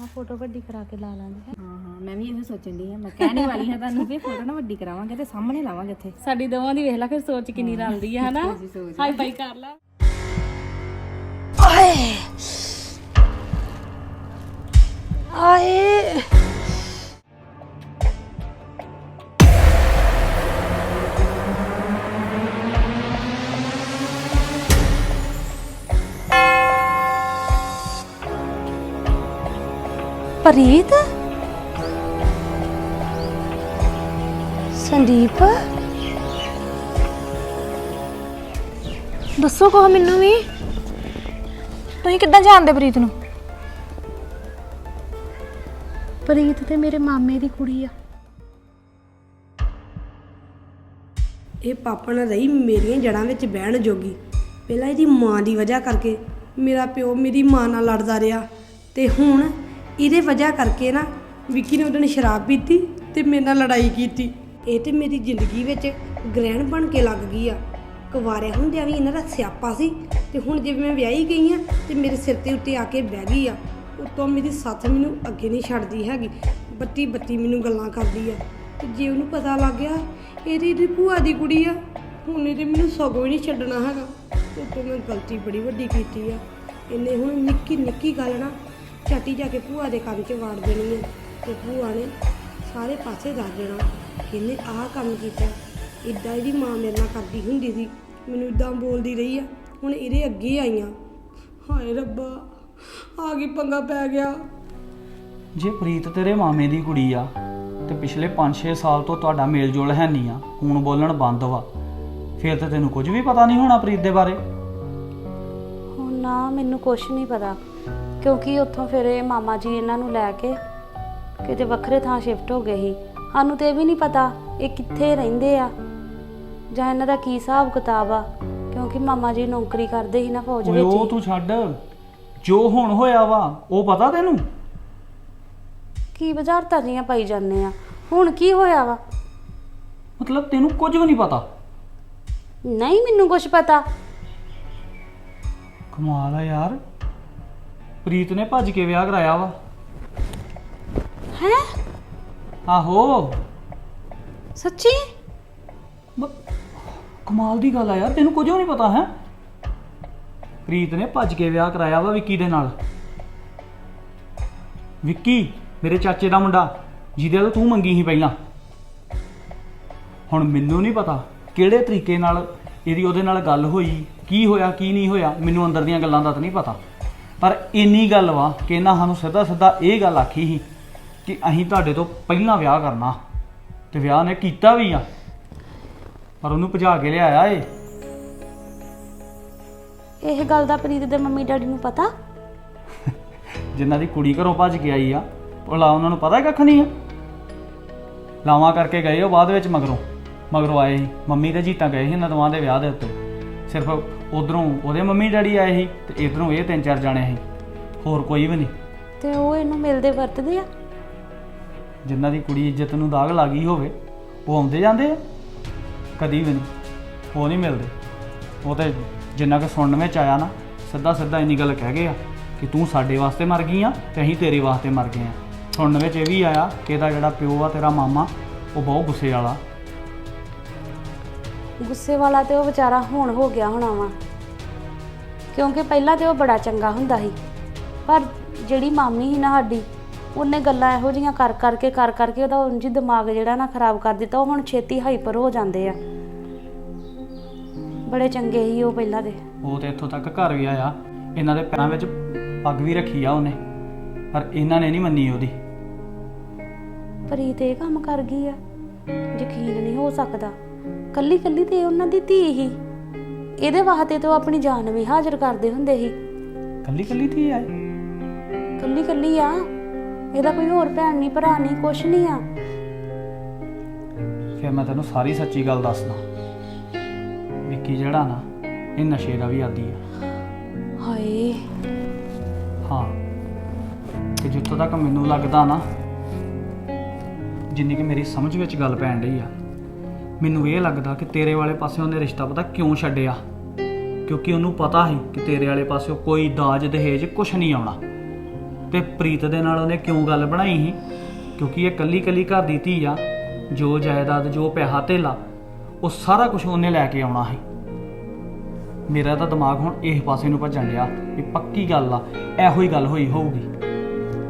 ਆ ਫੋਟੋ ਵੱਡੀ ਕਰਾ ਕੇ ਲਾ ਲਾਂਗੇ ਹੈਂ। ਹਾਂ ਹਾਂ ਮੈਂ ਵੀ ਇਹੋ ਸੋਚਣ ਦੀ ਆ ਮੈਂ ਕਹਿਣੇ ਵਾਲੀ ਹਾਂ ਤੁਹਾਨੂੰ ਵੀ ਫੋਟੋ ਨਾ ਵੱਡੀ ਕਰਾਵਾਂਗੇ ਤੇ ਸਾਹਮਣੇ ਲਾਵਾਂਗੇ ਇੱਥੇ ਸਾਡੀ ਦੋਵਾਂ ਦੀ ਵੇਖ ਲੈ ਫਿਰ ਸੋਚ ਕਿੰਨੀ ਰਲਦੀ ਹੈ ਹਨਾ? ਸੋਚ ਹਾਈ ਫਾਈ ਕਰ ਲਾ। ਆਏ। ਪ੍ਰੀਤ? ਸੰਦੀਪ? ਦੱਸੋ ਕੋ ਮੈਨੂੰ ਵੀ। ਤੁਸੀਂ ਕਿੱਦਾਂ ਜਾਣਦੇ ਪ੍ਰੀਤ ਨੂੰ? ਪ੍ਰੀਤ ਤੇ ਮੇਰੇ ਮਾਮੇ ਦੀ ਕੁੜੀ ਆ। ਇਹ ਪਾਪਾ ਨਾਲ ਰਹੀ ਮੇਰੀਆਂ ਜੜਾਂ ਵਿੱਚ ਬਹਿਣ ਜੋਗੀ। ਪਹਿਲਾਂ ਇਹਦੀ ਮਾਂ ਦੀ ਵਜ੍ਹਾ ਕਰਕੇ ਮੇਰਾ ਪਿਓ ਮੇਰੀ ਮਾਂ ਨਾਲ ਲੜਦਾ ਰਿਹਾ ਤੇ ਹੁਣ ਇਹਦੇ ਵਜ੍ਹਾ ਕਰਕੇ ਨਾ ਵਿੱਕੀ ਨੇ ਉਹਦਨ ਸ਼ਰਾਬ ਪੀਤੀ ਤੇ ਮੇਰੇ ਨਾਲ ਲੜਾਈ ਕੀਤੀ। ਇਹ ਤੇ ਮੇਰੀ ਜ਼ਿੰਦਗੀ ਵਿੱਚ ਗ੍ਰਹਿਣ ਬਣ ਕੇ ਲੱਗ ਗਈ ਆ। ਕੁਵਾਰਿਆ ਹੁੰਦਿਆਂ ਵੀ ਇਹਨਾਂ ਦਾ ਸਿਆਪਾ ਸੀ ਤੇ ਹੁਣ ਜੇ ਮੈਂ ਵਿਆਹੀ ਗਈ ਆ ਤੇ ਮੇਰੇ ਸਿਰ ਤੇ ਉੱਤੇ ਆ ਕੇ ਬਹਿ ਗਈ ਆ, ਉਤੋਂ ਮੇਰੀ ਸੱਸ ਮੈਨੂੰ ਅੱਗੇ ਨਹੀਂ ਛੱਡਦੀ ਹੈਗੀ, ਬੱਤੀ ਬੱਤੀ ਮੈਨੂੰ ਗੱਲਾਂ ਕਰਦੀ ਆ। ਤੇ ਜੇ ਉਹਨੂੰ ਪਤਾ ਲੱਗ ਗਿਆ, ਇਹਦੀ ਦੀ ਭੂਆ ਦੀ ਕੁੜੀ ਆ, ਹੁਣ ਇਹਦੇ ਮੈਨੂੰ ਸਗੋਂ ਹੀ ਨਹੀਂ ਛੱਡਣਾ ਹੈਗਾ। ਉਤੋਂ ਮੈਂ ਗਲਤੀ ਬੜੀ ਵੱਡੀ ਕੀਤੀ ਆ। ਇਹਨੇ ਹੁਣ ਨਿੱਕੀ ਨਿੱਕੀ ਗੱਲ ਨਾ ਝਾਟੀ ਜਾ ਕੇ ਭੂਆ ਦੇ ਕੰਨ 'ਚ ਵਾੜ ਦੇਣੀ ਆ। ਤੇ ਭੂਆ ਨੇ ਸਾਰੇ ਪਾਸੇ ਦੱਸ ਦੇਣਾ। ਇਹਨੇ ਆਹ ਕੰਮ ਕੀਤਾ। ਇਦਾਂ ਇਹਦੀ ਮਾਂ ਮੇਰੇ ਨਾਲ ਕਰਦੀ ਹੁੰਦੀ ਸੀ। ਮੈਨੂੰ ਇਦਾਂ ਬੋਲਦੀ ਰਹੀ ਆ। ਹੁਣ ਇਹਦੇ ਅੱਗੇ ਆਈਆਂ। ਹਾਏ ਰੱਬਾ ਆ ਕੀ ਪੰਗਾ ਪੈ ਗਿਆ। ਜੇ ਪ੍ਰੀਤ ਤੇਰੇ ਮਾਮੇ ਦੀ ਕੁੜੀ ਆ ਤੇ ਪਿਛਲੇ 5-6 ਸਾਲ ਤੋਂ ਤੁਹਾਡਾ ਮੇਲ ਜੋਲ ਹੈ ਨਹੀਂ ਆ ਹੁਣ ਬੋਲਣ ਬੰਦ ਵਾ। ਫਿਰ ਤੇ ਤੈਨੂੰ ਕੁਝ ਵੀ ਪਤਾ ਨਹੀਂ ਹੋਣਾ ਪ੍ਰੀਤ ਦੇ ਬਾਰੇ? ਹੁਣ ਨਾ ਮੈਨੂੰ ਕੁਝ ਨਹੀਂ ਪਤਾ। ਕਿਉਂਕਿ ਉੱਥੋਂ ਫਿਰ ਇਹ ਮਾਮਾ ਜੀ ਇਹਨਾਂ ਨੂੰ ਲੈ ਕੇ ਕਿਤੇ ਵੱਖਰੇ ਥਾਂ ਸ਼ਿਫਟ ਹੋ ਗਏ ਸੀ। ਸਾਨੂੰ ਤੇ ਇਹ ਵੀ ਨਹੀਂ ਪਤਾ ਇਹ ਕਿੱਥੇ ਰਹਿੰਦੇ ਆ ਜਾਂ ਇਹਨਾਂ ਦਾ ਕੀ ਹਿਸਾਬ ਕਿਤਾਬ ਆ ਕਿਉਂਕਿ ਮਾਮਾ ਜੀ ਨੌਕਰੀ ਕਰਦੇ ਸੀ ਨਾ ਫੌਜ ਓਏ ਉਹ ਵਿੱਚ ਤੂੰ ਛੱਡ। ਜੋ ਹੁਣ ਹੋਇਆ ਵਾ ਉਹ ਪਤਾ ਤੈਨੂੰ? ਕੀ ਬਜ਼ਾਰਤਾਂ ਜੀਆਂ ਪਾਈ ਜਾਂਦੇ ਆ? ਹੁਣ ਕੀ ਹੋਇਆ ਵਾ? ਮਤਲਬ ਤੈਨੂੰ ਕੁਝ ਵੀ ਨਹੀਂ ਪਤਾ? ਨਹੀਂ ਮੈਨੂੰ ਕੁਝ ਪਤਾ। ਕਮਾਲ ਆ ਯਾਰ। ਪ੍ਰੀਤ ਨੇ ਭੱਜ ਕੇ ਵਿਆਹ ਕਰਾਇਆ ਵਾ। ਹੈ? ਆਹੋ। ਸੱਚੀ? ਬ- ਕਮਾਲ ਦੀ ਗੱਲ ਆ ਯਾਰ ਤੈਨੂੰ ਕੁਝ ਵੀ ਨਹੀਂ ਪਤਾ ਹੈ? ਪ੍ਰੀਤ ਨੇ ਭੱਜ ਕੇ ਵਿਆਹ ਕਰਾਇਆ ਵਾ ਵਿੱਕੀ ਦੇ ਨਾਲ। ਵਿੱਕੀ ਮੇਰੇ ਚਾਚੇ ਦਾ ਮੁੰਡਾ ਜਿਹਦੇ ਤੋਂ ਤੂੰ ਮੰਗੀ ਸੀ ਪਹਿਲਾਂ। ਹੁਣ ਮੈਨੂੰ ਨਹੀਂ ਪਤਾ ਕਿਹੜੇ ਤਰੀਕੇ ਨਾਲ ਇਹਦੀ ਉਹਦੇ ਨਾਲ ਗੱਲ ਹੋਈ ਕੀ ਹੋਇਆ ਕੀ ਨਹੀਂ ਹੋਇਆ ਮੈਨੂੰ ਅੰਦਰ ਦੀਆਂ ਗੱਲਾਂ ਦਾ ਤਾਂ ਨਹੀਂ ਪਤਾ। ਪਰ ਇੰਨੀ ਗੱਲ ਵਾ ਕਿ ਇਹਨਾਂ ਸਾਨੂੰ ਸਿੱਧਾ ਸਿੱਧਾ ਇਹ ਗੱਲ ਆਖੀ ਸੀ ਕਿ ਅਸੀਂ ਤੁਹਾਡੇ ਤੋਂ ਪਹਿਲਾਂ ਵਿਆਹ ਕਰਨਾ ਤੇ ਵਿਆਹ ਨੇ ਕੀਤਾ ਵੀ ਆ ਪਰ ਉਹਨੂੰ ਭਜਾ ਕੇ ਲਿਆਇਆ ਏ। ਇਹ ਗੱਲ ਦਾ ਪ੍ਰੀਤ ਦੇ ਮੰਮੀ ਡੈਡੀ ਨੂੰ ਪਤਾ? ਜਿਨ੍ਹਾਂ ਦੀ ਕੁੜੀ ਘਰੋਂ ਭੱਜ ਕੇ ਆਈ ਆ ਭਲਾ ਉਹਨਾਂ ਨੂੰ ਪਤਾ ਕੱਖ ਨਹੀਂ ਆ? ਲਾਵਾਂ ਕਰਕੇ ਗਏ ਉਹ ਬਾਅਦ ਵਿੱਚ ਮਗਰੋਂ। ਮਗਰੋਂ ਆਏ ਸੀ। ਮੰਮੀ ਤੇ ਜੀਤਾ ਗਏ ਸੀ ਇਹਨਾਂ ਦੋਵਾਂ ਦੇ ਵਿਆਹ ਦੇ ਉੱਤੇ। ਸਿਰਫ ਉਧਰੋਂ ਉਹਦੇ ਮੰਮੀ ਡੈਡੀ ਆਏ ਸੀ ਤੇ ਇਧਰੋਂ ਇਹ ਤਿੰਨ ਚਾਰ ਜਾਣੇ ਸੀ। ਹੋਰ ਕੋਈ ਵੀ ਨਹੀਂ। ਤੇ ਉਹ ਇਹਨੂੰ ਮਿਲਦੇ ਵਰਤਦੇ ਆ? ਜਿਨ੍ਹਾਂ ਦੀ ਕੁੜੀ ਇੱਜ਼ਤ ਨੂੰ ਦਾਗ ਲੱਗੀ ਹੋਵੇ ਉਹ ਆਉਂਦੇ ਜਾਂਦੇ ਆ? ਕਦੀ ਵੀ ਨਹੀਂ। ਉਹ ਨਹੀਂ ਮਿਲਦੇ। ਉਹ ਤੇ ਜਿੰਨਾ ਕਿ ਸੁਣਨ ਵਿੱਚ ਆਇਆ ਨਾ ਸਿੱਧਾ ਸਿੱਧਾ ਇੰਨੀ ਗੱਲ ਕਹਿ ਗਏ ਆ ਕਿ ਤੂੰ ਸਾਡੇ ਵਾਸਤੇ ਮਰ ਗਈ ਆ ਤੇ ਅਸੀਂ ਤੇਰੇ ਵਾਸਤੇ ਮਰ ਗਏ ਆ। ਸੁਣਨ ਵਿੱਚ ਇਹ ਵੀ ਆਇਆ ਕਿ ਇਹਦਾ ਜਿਹੜਾ ਪਿਓ ਆ ਤੇਰਾ ਮਾਮਾ ਉਹ ਬਹੁਤ ਗੁੱਸੇ ਵਾਲਾ। ਗੁੱਸੇ ਵਾਲਾ ਤੇ ਉਹ ਵਿਚਾਰਾ ਹੁਣ ਹੋ ਗਿਆ ਹੋਣਾ ਵਾ। ਕਿਉਂਕਿ ਪਹਿਲਾਂ ਤੇ ਉਹ ਬੜਾ ਚੰਗਾ ਹੁੰਦਾ ਸੀ। ਪਰ ਜਿਹੜੀ ਮਾਮੀ ਸੀ ਨਾ ਸਾਡੀ ਉਹਨੇ ਗੱਲਾਂ ਇਹੋ ਜੀਆਂ ਕਰ ਕਰਕੇ ਕਰ ਕਰਕੇ ਉਹਦਾ ਉਂਝ ਹੀ ਦਿਮਾਗ ਜਿਹੜਾ ਨਾ ਖਰਾਬ ਕਰ ਦਿੱਤਾ ਉਹ ਹੁਣ ਛੇਤੀ ਹਾਈਪਰ ਹੋ ਜਾਂਦੇ ਆ। ਬੜੇ ਚੰਗੇ ਸੀ ਉਹ ਪਹਿਲਾਂ ਦੇ। ਉਹ ਤੇ ਇੱਥੋਂ ਤੱਕ ਘਰ ਵੀ ਆਇਆ। ਇਹਨਾਂ ਦੇ ਪੈਰਾਂ ਵਿੱਚ ਪੱਗ ਵੀ ਰੱਖੀ ਆ ਉਹਨੇ ਪਰ ਇਹਨਾਂ ਨੇ ਨਹੀਂ ਮੰਨੀ ਉਹਦੀ। ਪ੍ਰੀਤ ਇਹ ਕੰਮ ਕਰ ਗਈ ਆ। ਯਕੀਨ ਨਹੀਂ ਹੋ ਸਕਦਾ। ਕੱਲੀ ਕੱਲੀ ਤੇ ਉਹਨਾਂ ਦੀ ਧੀ ਹੀ। ਇਹਦੇ ਵਾਸਤੇ ਤੇ ਉਹ ਆਪਣੀ ਜਾਨ ਵੀ ਹਾਜ਼ਰ ਕਰਦੇ ਹੁੰਦੇ ਸੀ। ਕੱਲੀ ਕੱਲੀ ਥੀ ਆਏ ਕੱਲੀ ਕੱਲੀ ਆ। ਇਹਦਾ ਕੋਈ ਹੋਰ ਭੈਣ ਨਹੀਂ ਭਰਾ ਨਹੀਂ ਕੁਛ ਨਹੀਂ ਆ। ਫਿਰ ਮੈਂ ਤੈਨੂੰ ਸਾਰੀ ਸੱਚੀ ਗੱਲ ਦੱਸਦਾ। ਵਿੱਕੀ ਜਿਹੜਾ ਨਾ ਇਹ ਨਸ਼ੇ ਦਾ ਵੀ ਆਦੀ ਆ। ਹਾਏ। ਹਾਂ। ਤੇ ਜਿੱਥੋਂ ਤੱਕ ਮੈਨੂੰ ਲੱਗਦਾ ਨਾ ਜਿੰਨੀ ਕਿ ਮੇਰੀ ਸਮਝ ਵਿੱਚ ਗੱਲ ਪੈਣ ਰਹੀ ਆ ਮੈਨੂੰ ਇਹ ਲੱਗਦਾ ਕਿ ਤੇਰੇ ਵਾਲੇ ਪਾਸੇ ਉਹਨੇ ਰਿਸ਼ਤਾ ਪਤਾ ਕਿਉਂ ਛੱਡਿਆ? ਕਿਉਂਕਿ ਉਹਨੂੰ ਪਤਾ ਸੀ ਕਿ ਤੇਰੇ ਵਾਲੇ ਪਾਸਿਓਂ ਕੋਈ ਦਾਜ, ਦਹੇਜ ਕੁਝ ਨਹੀਂ ਆਉਣਾ। ਤੇ ਪ੍ਰੀਤ ਦੇ ਨਾਲ ਉਹਨੇ ਕਿਉਂ ਗੱਲ ਬਣਾਈ ਸੀ? ਕਿਉਂਕਿ ਇਹ ਕੱਲੀ ਕੱਲੀ ਘਰ ਦੀ ਧੀ ਆ, ਜੋ ਜਾਇਦਾਦ, ਜੋ ਪੈਸਾ ਧੇਲਾ, ਉਹ ਸਾਰਾ ਕੁਝ ਉਹਨੇ ਲੈ ਕੇ ਆਉਣਾ ਸੀ। ਮੇਰਾ ਤਾਂ ਦਿਮਾਗ ਹੁਣ ਇਸ ਪਾਸੇ ਨੂੰ ਭੱਜਣ ਡਿਆ ਵੀ ਪੱਕੀ ਗੱਲ ਆ, ਇਹੋ ਹੀ ਗੱਲ ਹੋਈ ਹੋਊਗੀ।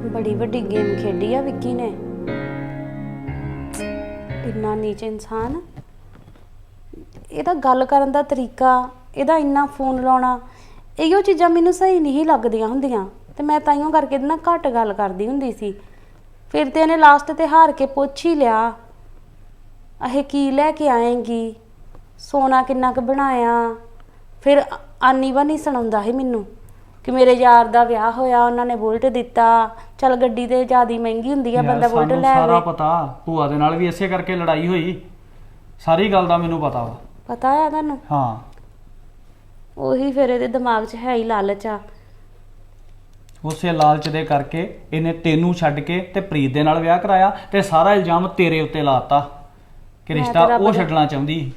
ਬੜੀ ਵੱਡੀ ਗੇਮ ਖੇਡੀ ਆ ਵਿੱਕੀ ਨੇ। ਇੰਨਾ ਨੀਚ ਇਨਸਾਨ। ਇਹਦਾ ਗੱਲ ਕਰਨ ਦਾ ਤਰੀਕਾ ਇਹਦਾ ਇੰਨਾ ਫੋਨ ਲਾਉਣਾ ਇਹੋ ਚੀਜ਼ਾਂ ਮੈਨੂੰ ਸਹੀ ਨਹੀਂ ਲੱਗਦੀਆਂ ਹੁੰਦੀਆਂ। ਤੇ ਮੈਂ ਤਾਈਓ ਕਰਕੇ ਇਹਦੇ ਨਾਲ ਘੱਟ ਗੱਲ ਕਰਦੀ ਹੁੰਦੀ ਸੀ। ਫਿਰ ਤੇ ਇਹਨੇ ਲਾਸਟ ਤੇ ਹਾਰ ਕੇ ਪੁੱਛ ਹੀ ਲਿਆ ਇਹ ਕੀ ਲੈ ਕੇ ਆਏਂਗੀ? ਸੋਨਾ ਕਿੰਨਾ ਕੁ ਬਣਾਇਆ? ਫਿਰ ਆਨੀ ਨਹੀਂ ਸੁਣਾਉਂਦਾ ਸੀ ਮੈਨੂੰ ਕਿ ਮੇਰੇ ਯਾਰ ਦਾ ਵਿਆਹ ਹੋਇਆ ਉਹਨਾਂ ਨੇ ਬੁਲਟ ਦਿੱਤਾ। ਚਲ ਗੱਡੀ ਤੇ ਜਿਆਦੀ ਮਹਿੰਗੀ ਹੁੰਦੀ ਆ ਯਾਰ, ਬੰਦਾ ਬੁਲਟ ਸਾਨੂੰ ਲੈ ਸਾਰਾ ਆਵੇ ਪਤਾ ਭੂਆ ਦੇ ਨਾਲ ਵੀ ਇਸੇ ਕਰਕੇ ਲੜਾਈ ਹੋਈ। ਸਾਰੀ ਗੱਲ ਦਾ ਮੈਨੂੰ ਪਤਾ ਵਾ। ਪਤਾ ਆ ਤੁਹਾਨੂੰ? ਹਾਂ। ਉਹੀ ਫਿਰ ਇਹਦੇ ਦਿਮਾਗ 'ਚ ਹੈ ਹੀ ਲਾਲਚ ਆ। ਉਸੇ ਲਾਲਚ ਦੇ ਕਰਕੇ ਇਹਨੇ ਤੈਨੂੰ ਛੱਡ ਕੇ ਤੇ ਪ੍ਰੀਤ ਦੇ ਨਾਲ ਵਿਆਹ ਕਰਾਇਆ ਤੇ ਸਾਰਾ ਇਲਜ਼ਾਮ ਤੇਰੇ ਉੱਤੇ ਲਾਤਾ। ਕਿ ਮੈਂ ਰਿਸ਼ਤਾ ਤਾਂ ਰੱਬ ਉਹ ਦੇ- ਛੱਡਣਾ ਚਾਹੁੰਦੀ।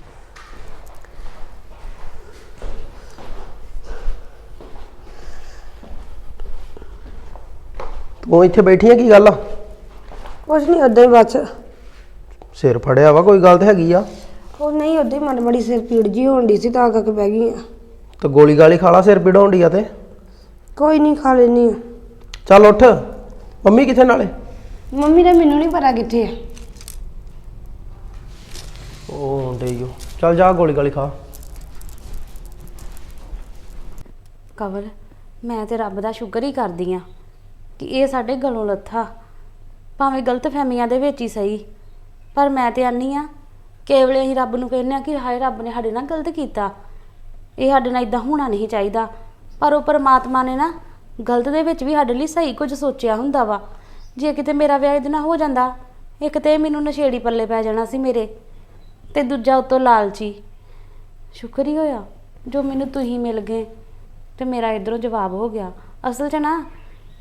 ਤੂੰ ਇੱਥੇ ਬੈਠੀ ਆ ਕੀ ਗੱਲ ਆ? ਕੁਛ ਨਹੀਂ ਉਦਾਂ ਹੀ ਬਸ। ਸਿਰ ਫੜਿਆ ਵਾ ਕੋਈ ਗੱਲ ਤੇ ਹੈਗੀ ਆ। ਉਹ ਨਹੀਂ ਉਦਾਂ ਹੀ ਮਨ ਬੜੀ ਸਿਰ ਪੀੜ ਜੀ ਹੋਣ ਦੀ ਸੀ ਤਾਂ ਕਰਕੇ ਬਹਿ ਗਈ ਆ। ਤੇ ਗੋਲੀ ਗਾਲੀ ਖਾ ਲਾ ਸਿਰ ਪੀੜ ਹੋਣ ਡਈ ਆ ਤੇ? ਕੋਈ ਨਹੀਂ ਖਾ ਲੈਣੀ ਚੱਲ ਉੱਠ। ਮੰਮੀ ਕਿੱਥੇ ਨਾਲੇ? ਮੰਮੀ ਦਾ ਮੈਨੂੰ ਨਹੀਂ ਪਤਾ ਕਿੱਥੇ ਆ। ਉਹ ਡਈਓ ਚੱਲ ਜਾ ਗੋਲੀ ਗਾਲੀ ਖਾ। ਕਵਲ ਮੈਂ ਤੇ ਰੱਬ ਦਾ ਸ਼ੁਕਰ ਹੀ ਕਰਦੀ ਆ ਕਿ ਇਹ ਸਾਡੇ ਗਲੋਂ ਲੱਥਾ। ਭਾਵੇਂ ਗਲਤ ਫਹਿਮੀਆਂ ਦੇ ਵਿੱਚ ਹੀ ਸਹੀ ਪਰ ਮੈਂ ਤੇ ਆਨੀ ਆ ਕੇਵਲੇ ਅਸੀਂ ਰੱਬ ਨੂੰ ਕਹਿੰਦੇ ਆ ਕਿ ਹਾਏ ਰੱਬ ਨੇ ਸਾਡੇ ਨਾਲ ਗਲਤ ਕੀਤਾ। ਇਹ ਸਾਡੇ ਨਾਲ ਇਦਾਂ ਹੋਣਾ ਨਹੀਂ ਚਾਹੀਦਾ। ਪਰ ਉਹ ਪਰਮਾਤਮਾ ਨੇ ਨਾ ਗਲਤ ਦੇ ਵਿੱਚ ਵੀ ਸਾਡੇ ਲਈ ਸਹੀ ਕੁਝ ਸੋਚਿਆ ਹੁੰਦਾ ਵਾ। ਜੇ ਕਿਤੇ ਮੇਰਾ ਵਿਆਹ ਇਹਦੇ ਨਾਲ ਹੋ ਜਾਂਦਾ, ਇੱਕ ਤੇ ਇਹ ਮੈਨੂੰ ਨਸ਼ੇੜੀ ਪੱਲੇ ਪੈ ਜਾਣਾ ਸੀ ਮੇਰੇ ਤੇ ਦੂਜਾ ਉਤੋਂ ਲਾਲਚੀ। ਸ਼ੁਕਰ ਹੀ ਹੋਇਆ, ਜੋ ਮੈਨੂੰ ਤੁਸੀਂ ਮਿਲ ਗਏ ਤੇ ਮੇਰਾ ਇਧਰੋਂ ਜਵਾਬ ਹੋ ਗਿਆ। ਅਸਲ 'ਚ ਨਾ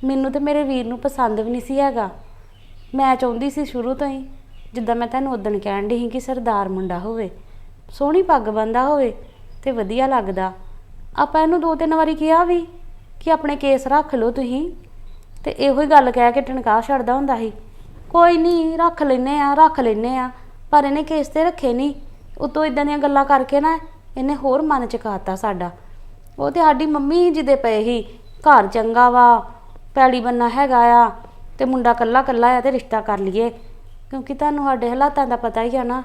ਮੈਨੂੰ ਤੇ ਮੇਰੇ ਵੀਰ ਨੂੰ ਪਸੰਦ ਵੀ ਨਹੀਂ ਸੀ ਹੈਗਾ। ਮੈਂ ਚਾਹੁੰਦੀ ਸੀ ਸ਼ੁਰੂ ਤੋਂ ਹੀ ਜਿੱਦਾਂ ਮੈਂ ਤੁਹਾਨੂੰ ਉਦੋਂ ਕਹਿਣ ਦੀ ਸੀ ਕਿ ਸਰਦਾਰ ਮੁੰਡਾ ਹੋਵੇ, ਸੋਹਣੀ ਪੱਗ ਬੰਦਾ ਹੋਵੇ ਤੇ ਵਧੀਆ ਲੱਗਦਾ। ਆਪਾਂ ਇਹਨੂੰ ਦੋ ਤਿੰਨ ਵਾਰੀ ਕਿਹਾ ਵੀ ਕਿ ਆਪਣੇ ਕੇਸ ਰੱਖ ਲਓ ਤੁਸੀਂ ਤੇ ਇਹੋ ਹੀ ਗੱਲ ਕਹਿ ਕੇ ਟਣਕਾ ਛੱਡਦਾ ਹੁੰਦਾ ਸੀ। ਕੋਈ ਨਹੀਂ ਰੱਖ ਲੈਨੇ ਆ ਰੱਖ ਲੈਨੇ ਆ ਪਰ ਇਹਨੇ ਕੇਸ ਤੇ ਰੱਖੇ ਨਹੀਂ ਉਤੋਂ ਇਦਾਂ ਦੀਆਂ ਗੱਲਾਂ ਕਰਕੇ ਨਾ ਇਹਨੇ ਹੋਰ ਮਨ ਚ ਕਾਤਾ ਸਾਡਾ। ਉਹ ਤੇ ਸਾਡੀ ਮੰਮੀ ਜਿਹਦੇ ਪਏ ਸੀ, ਘਰ ਚੰਗਾ ਵਾ ਪੈਲੀ ਬੰਨਾ ਹੈਗਾ ਆ ਤੇ ਮੁੰਡਾ ਕੱਲਾ ਕੱਲਾ ਆ ਤੇ ਰਿਸ਼ਤਾ ਕਰ ਲਈਏ। ਕਿਉਂਕਿ ਤੁਹਾਨੂੰ ਸਾਡੇ ਹਾਲਾਤਾਂ ਦਾ ਪਤਾ ਹੀ ਆ ਨਾ।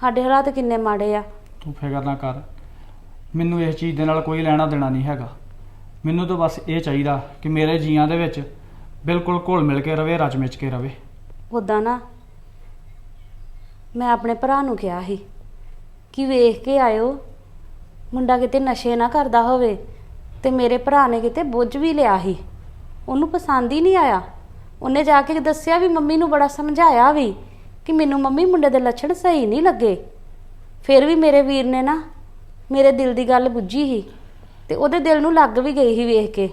ਸਾਡੇ ਹਾਲਾਤ ਕਿੰਨੇ ਮਾੜੇ ਆ। ਤੂੰ ਫਿਕਰ ਨਾ ਕਰ। ਮੈਨੂੰ ਇਸ ਚੀਜ਼ ਦੇ ਨਾਲ ਕੋਈ ਲੈਣਾ ਦੇਣਾ ਨਹੀਂ ਹੈਗਾ। ਮੈਨੂੰ ਤਾਂ ਬਸ ਇਹ ਚਾਹੀਦਾ ਕਿ ਮੇਰੇ ਜੀਆਂ ਦੇ ਵਿੱਚ ਬਿਲਕੁਲ ਘੁਲ ਮਿਲ ਕੇ ਰਵੇ ਰਚ ਮਿਚ ਕੇ ਰਵੇ। ਉਦਾਂ ਨਾ ਮੈਂ ਆਪਣੇ ਭਰਾ ਨੂੰ ਕਿਹਾ ਸੀ ਕਿ ਵੇਖ ਕੇ ਆਇਓ। ਮੁੰਡਾ ਕਿਤੇ ਨਸ਼ੇ ਨਾ ਕਰਦਾ ਹੋਵੇ ਤੇ ਮੇਰੇ ਭਰਾ ਨੇ ਕਿਤੇ ਬੁੱਝ ਵੀ ਲਿਆ ਸੀ। ਉਹਨੂੰ ਪਸੰਦ ਹੀ ਨਹੀਂ ਆਇਆ। ਉਹਨੇ ਜਾ ਕੇ ਦੱਸਿਆ ਵੀ ਮੰਮੀ ਨੂੰ ਬੜਾ ਸਮਝਾਇਆ ਵੀ ਕਿ ਮੈਨੂੰ ਮੰਮੀ ਮੁੰਡੇ ਦੇ ਲੱਛਣ ਸਹੀ ਨਹੀਂ ਲੱਗੇ। ਫਿਰ ਵੀ ਮੇਰੇ ਵੀਰ ਨੇ ਨਾ ਮੇਰੇ ਦਿਲ ਦੀ ਗੱਲ ਬੁੱਝੀ ਸੀ ਤੇ ਉਹਦੇ ਦਿਲ ਨੂੰ ਲੱਗ ਵੀ ਗਈ ਸੀ ਵੇਖ ਕੇ।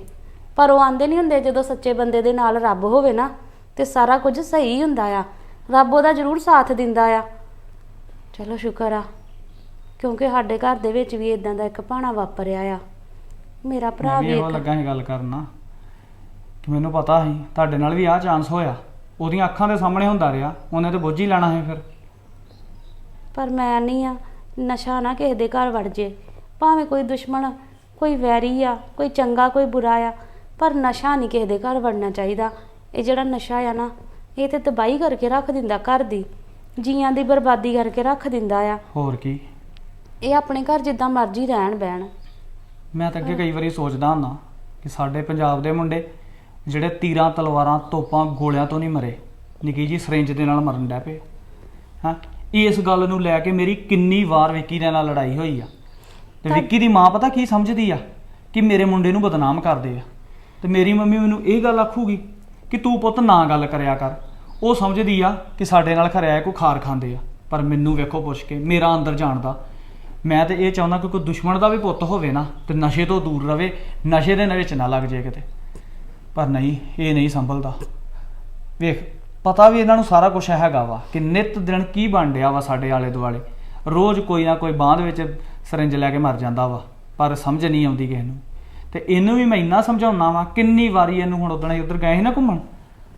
ਪਰ ਉਹ ਆਂਦੇ ਨਹੀਂ ਹੁੰਦੇ ਜਦੋਂ ਸੱਚੇ ਬੰਦੇ ਦੇ ਨਾਲ ਰੱਬ ਹੋਵੇ ਨਾ ਤੇ ਸਾਰਾ ਕੁਝ ਸਹੀ ਹੁੰਦਾ ਆ। ਰੱਬ ਉਹਦਾ ਜ਼ਰੂਰ ਸਾਥ ਦਿੰਦਾ ਆ। ਚਲੋ ਸ਼ੁਕਰ ਆ ਕਿਉਂਕਿ ਸਾਡੇ ਘਰ ਦੇ ਵਿੱਚ ਵੀ ਇਦਾਂ ਦਾ ਇੱਕ ਭਾਣਾ ਵਾਪਰਿਆ ਆ। ਮੇਰਾ ਭਰਾ ਵੀ ਇੱਕ ਲੱਗਾ ਸੀ ਗੱਲ ਕਰਨਾ। ਕਿ ਮੈਨੂੰ ਪਤਾ ਸੀ ਤੁਹਾਡੇ ਨਾਲ ਵੀ ਆਹ ਚਾਂਸ ਹੋਇਆ। ਉਹਦੀਆਂ ਅੱਖਾਂ ਦੇ ਸਾਹਮਣੇ ਹੁੰਦਾ ਰਿਹਾ ਉਹਨੇ ਤੇ ਬੁੱਝ ਹੀ ਲੈਣਾ ਸੀ ਫਿਰ। ਪਰ ਮੈਂ ਨਹੀਂ ਆ ਨਸ਼ਾ ਨਾ ਕਿਸੇ ਦੇ ਘਰ ਵੜ ਜੇ। ਭਾਵੇਂ ਕੋਈ ਦੁਸ਼ਮਣ ਕੋਈ ਵੈਰੀ ਆ ਕੋਈ ਚੰਗਾ ਕੋਈ ਬੁਰਾ ਆ ਪਰ ਨਸ਼ਾ ਨਹੀਂ ਕਿਸੇ ਦੇ ਘਰ ਵੜਨਾ ਚਾਹੀਦਾ। ਇਹ ਜਿਹੜਾ ਨਸ਼ਾ ਆ ਨਾ ਇਹ ਤੇ ਤਬਾਹੀ ਕਰਕੇ ਰੱਖ ਦਿੰਦਾ ਘਰ ਦੀ ਜੀਆਂ ਦੀ ਬਰਬਾਦੀ ਕਰਕੇ ਰੱਖ ਦਿੰਦਾ ਆ। ਹੋਰ ਕੀ? ਇਹ ਆਪਣੇ ਘਰ ਜਿੱਦਾਂ ਮਰਜ਼ੀ ਰਹਿਣ ਬਹਿਣ। ਮੈਂ ਤਾਂ ਅੱਗੇ ਕਈ ਵਾਰੀ ਸੋਚਦਾ ਹੁੰਦਾ ਕਿ ਸਾਡੇ ਪੰਜਾਬ ਦੇ ਮੁੰਡੇ ਜਿਹੜੇ ਤੀਰਾਂ ਤਲਵਾਰਾਂ ਤੋਪਾਂ ਗੋਲਿਆਂ ਤੋਂ ਨਹੀਂ ਮਰੇ। ਨਿੱਕੀ ਜੀ ਸਰਿੰਜ ਦੇ ਨਾਲ ਮਰਨ ਡੈ ਪਏ। ਹਾਂ? ਇਸ ਗੱਲ ਨੂੰ ਲੈ ਕੇ ਮੇਰੀ ਕਿੰਨੀ ਵਾਰ ਵਿੱਕੀ ਦੇ ਨਾਲ ਲੜਾਈ ਹੋਈ ਆ। ਤੇ ਵਿੱਕੀ ਦੀ ਮਾਂ ਪਤਾ ਕੀ ਸਮਝਦੀ ਆ? ਕਿ ਮੇਰੇ ਮੁੰਡੇ ਨੂੰ ਬਦਨਾਮ ਕਰਦੇ ਆ। ਤੇ ਮੇਰੀ ਮੰਮੀ ਮੈਨੂੰ ਇਹ ਗੱਲ ਆਖੂਗੀ ਕਿ ਤੂੰ ਪੁੱਤ ਨਾ ਗੱਲ ਕਰਿਆ ਕਰ। ਉਹ ਸਮਝਦੀ ਆ ਕਿ ਸਾਡੇ ਨਾਲ ਖਰਿਆ ਕੋਈ ਖਾਰ ਖਾਂਦੇ ਆ। ਪਰ ਮੈਨੂੰ ਵੇਖੋ ਪੁੱਛ ਕੇ ਮੇਰਾ ਅੰਦਰ ਜਾਣਦਾ ਮੈਂ ਤੇ ਇਹ ਚਾਹੁੰਦਾ ਕਿ ਕੋਈ ਦੁਸ਼ਮਣ ਦਾ ਵੀ ਪੁੱਤ ਹੋਵੇ ਨਾ ਤੇ ਨਸ਼ੇ ਤੋਂ ਦੂਰ ਰਵੇ ਨਸ਼ੇ ਦੇ ਵਿੱਚ ਨਾ ਲੱਗ ਜਾਏ ਕਿਤੇ। ਪਰ ਨਹੀਂ, ਇਹ ਨਹੀਂ ਸੰਭਲਦਾ। ਵੇਖ, ਪਤਾ ਵੀ ਇਹਨਾਂ ਨੂੰ ਸਾਰਾ ਕੁਝ ਹੈਗਾ ਵਾ ਕਿ ਨਿਤ ਦਿਨ ਕੀ ਬਣ ਰਿਹਾ ਵਾ ਸਾਡੇ ਆਲੇ ਦੁਆਲੇ। ਰੋਜ਼ ਕੋਈ ਨਾ ਕੋਈ ਬਾਂਧ ਵਿੱਚ ਸਰਿੰਜ ਲੈ ਕੇ ਮਰ ਜਾਂਦਾ ਵਾ, ਪਰ ਸਮਝ ਨਹੀਂ ਆਉਂਦੀ ਕਿਸੇ ਨੂੰ। ਤੇ ਇਹਨੂੰ ਵੀ ਮੈਂ ਇੰਨਾ ਸਮਝਾਉਣਾ ਵਾ, ਕਿੰਨੀ ਵਾਰੀ ਇਹਨੂੰ ਹੁਣ ਉਦੋਂ ਉਧਰ ਗਏ ਸੀ ਨਾ ਘੁੰਮਣ,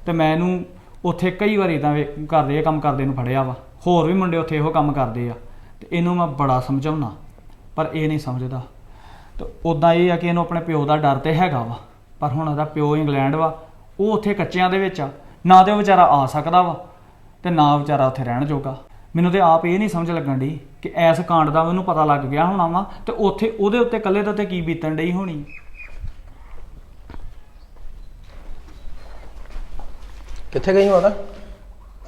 ਤੇ ਮੈਂ ਇਹਨੂੰ ਉੱਥੇ ਕਈ ਵਾਰੀ ਤਾਂ ਵੇ- ਕਰਦੇ ਇਹ ਕੰਮ ਕਰਦੇ ਨੂੰ ਫੜਿਆ ਵਾ। ਹੋਰ ਵੀ ਮੁੰਡੇ ਉੱਥੇ ਇਹੋ ਕੰਮ ਕਰਦੇ ਆ, ਤੇ ਇਹਨੂੰ ਮੈਂ ਬੜਾ ਸਮਝਾਉਣਾ ਪਰ ਇਹ ਨਹੀਂ ਸਮਝਦਾ। ਤੇ ਉਦਾਂ ਇਹ ਆ ਕਿ ਇਹਨੂੰ ਆਪਣੇ ਪਿਓ ਦਾ ਡਰ ਤੇ ਹੈਗਾ ਵਾ। ਪਰ ਹੁਣ ਉਹਦਾ ਪਿਓ ਇੰਗਲੈਂਡ ਵਾ ਉਹ ਉੱਥੇ ਕੱਚਿਆਂ ਦੇ ਵਿੱਚ ਆ। ਨਾ ਤੇ ਉਹ ਵਿਚਾਰਾ ਆ ਸਕਦਾ ਵਾ ਤੇ ਨਾ ਵਿਚਾਰਾ ਉੱਥੇ ਰਹਿਣ ਜੋਗਾ। ਮੈਨੂੰ ਤੇ ਆਪ ਇਹ ਨਹੀਂ ਸਮਝ ਲੱਗਣ ਡਈ ਕਿ ਐਸ ਕਾਂਡ ਦਾ ਮੈਨੂੰ ਪਤਾ ਲੱਗ ਗਿਆ ਹੋਣਾ ਵਾ ਤੇ ਉੱਥੇ ਉਹਦੇ ਉੱਤੇ ਇਕੱਲੇ ਦੇ ਉੱਤੇ ਕੀ ਬੀਤਣ ਡਈ ਹੋਣੀ। ਕਿੱਥੇ ਗਈ ਮਾਤਾ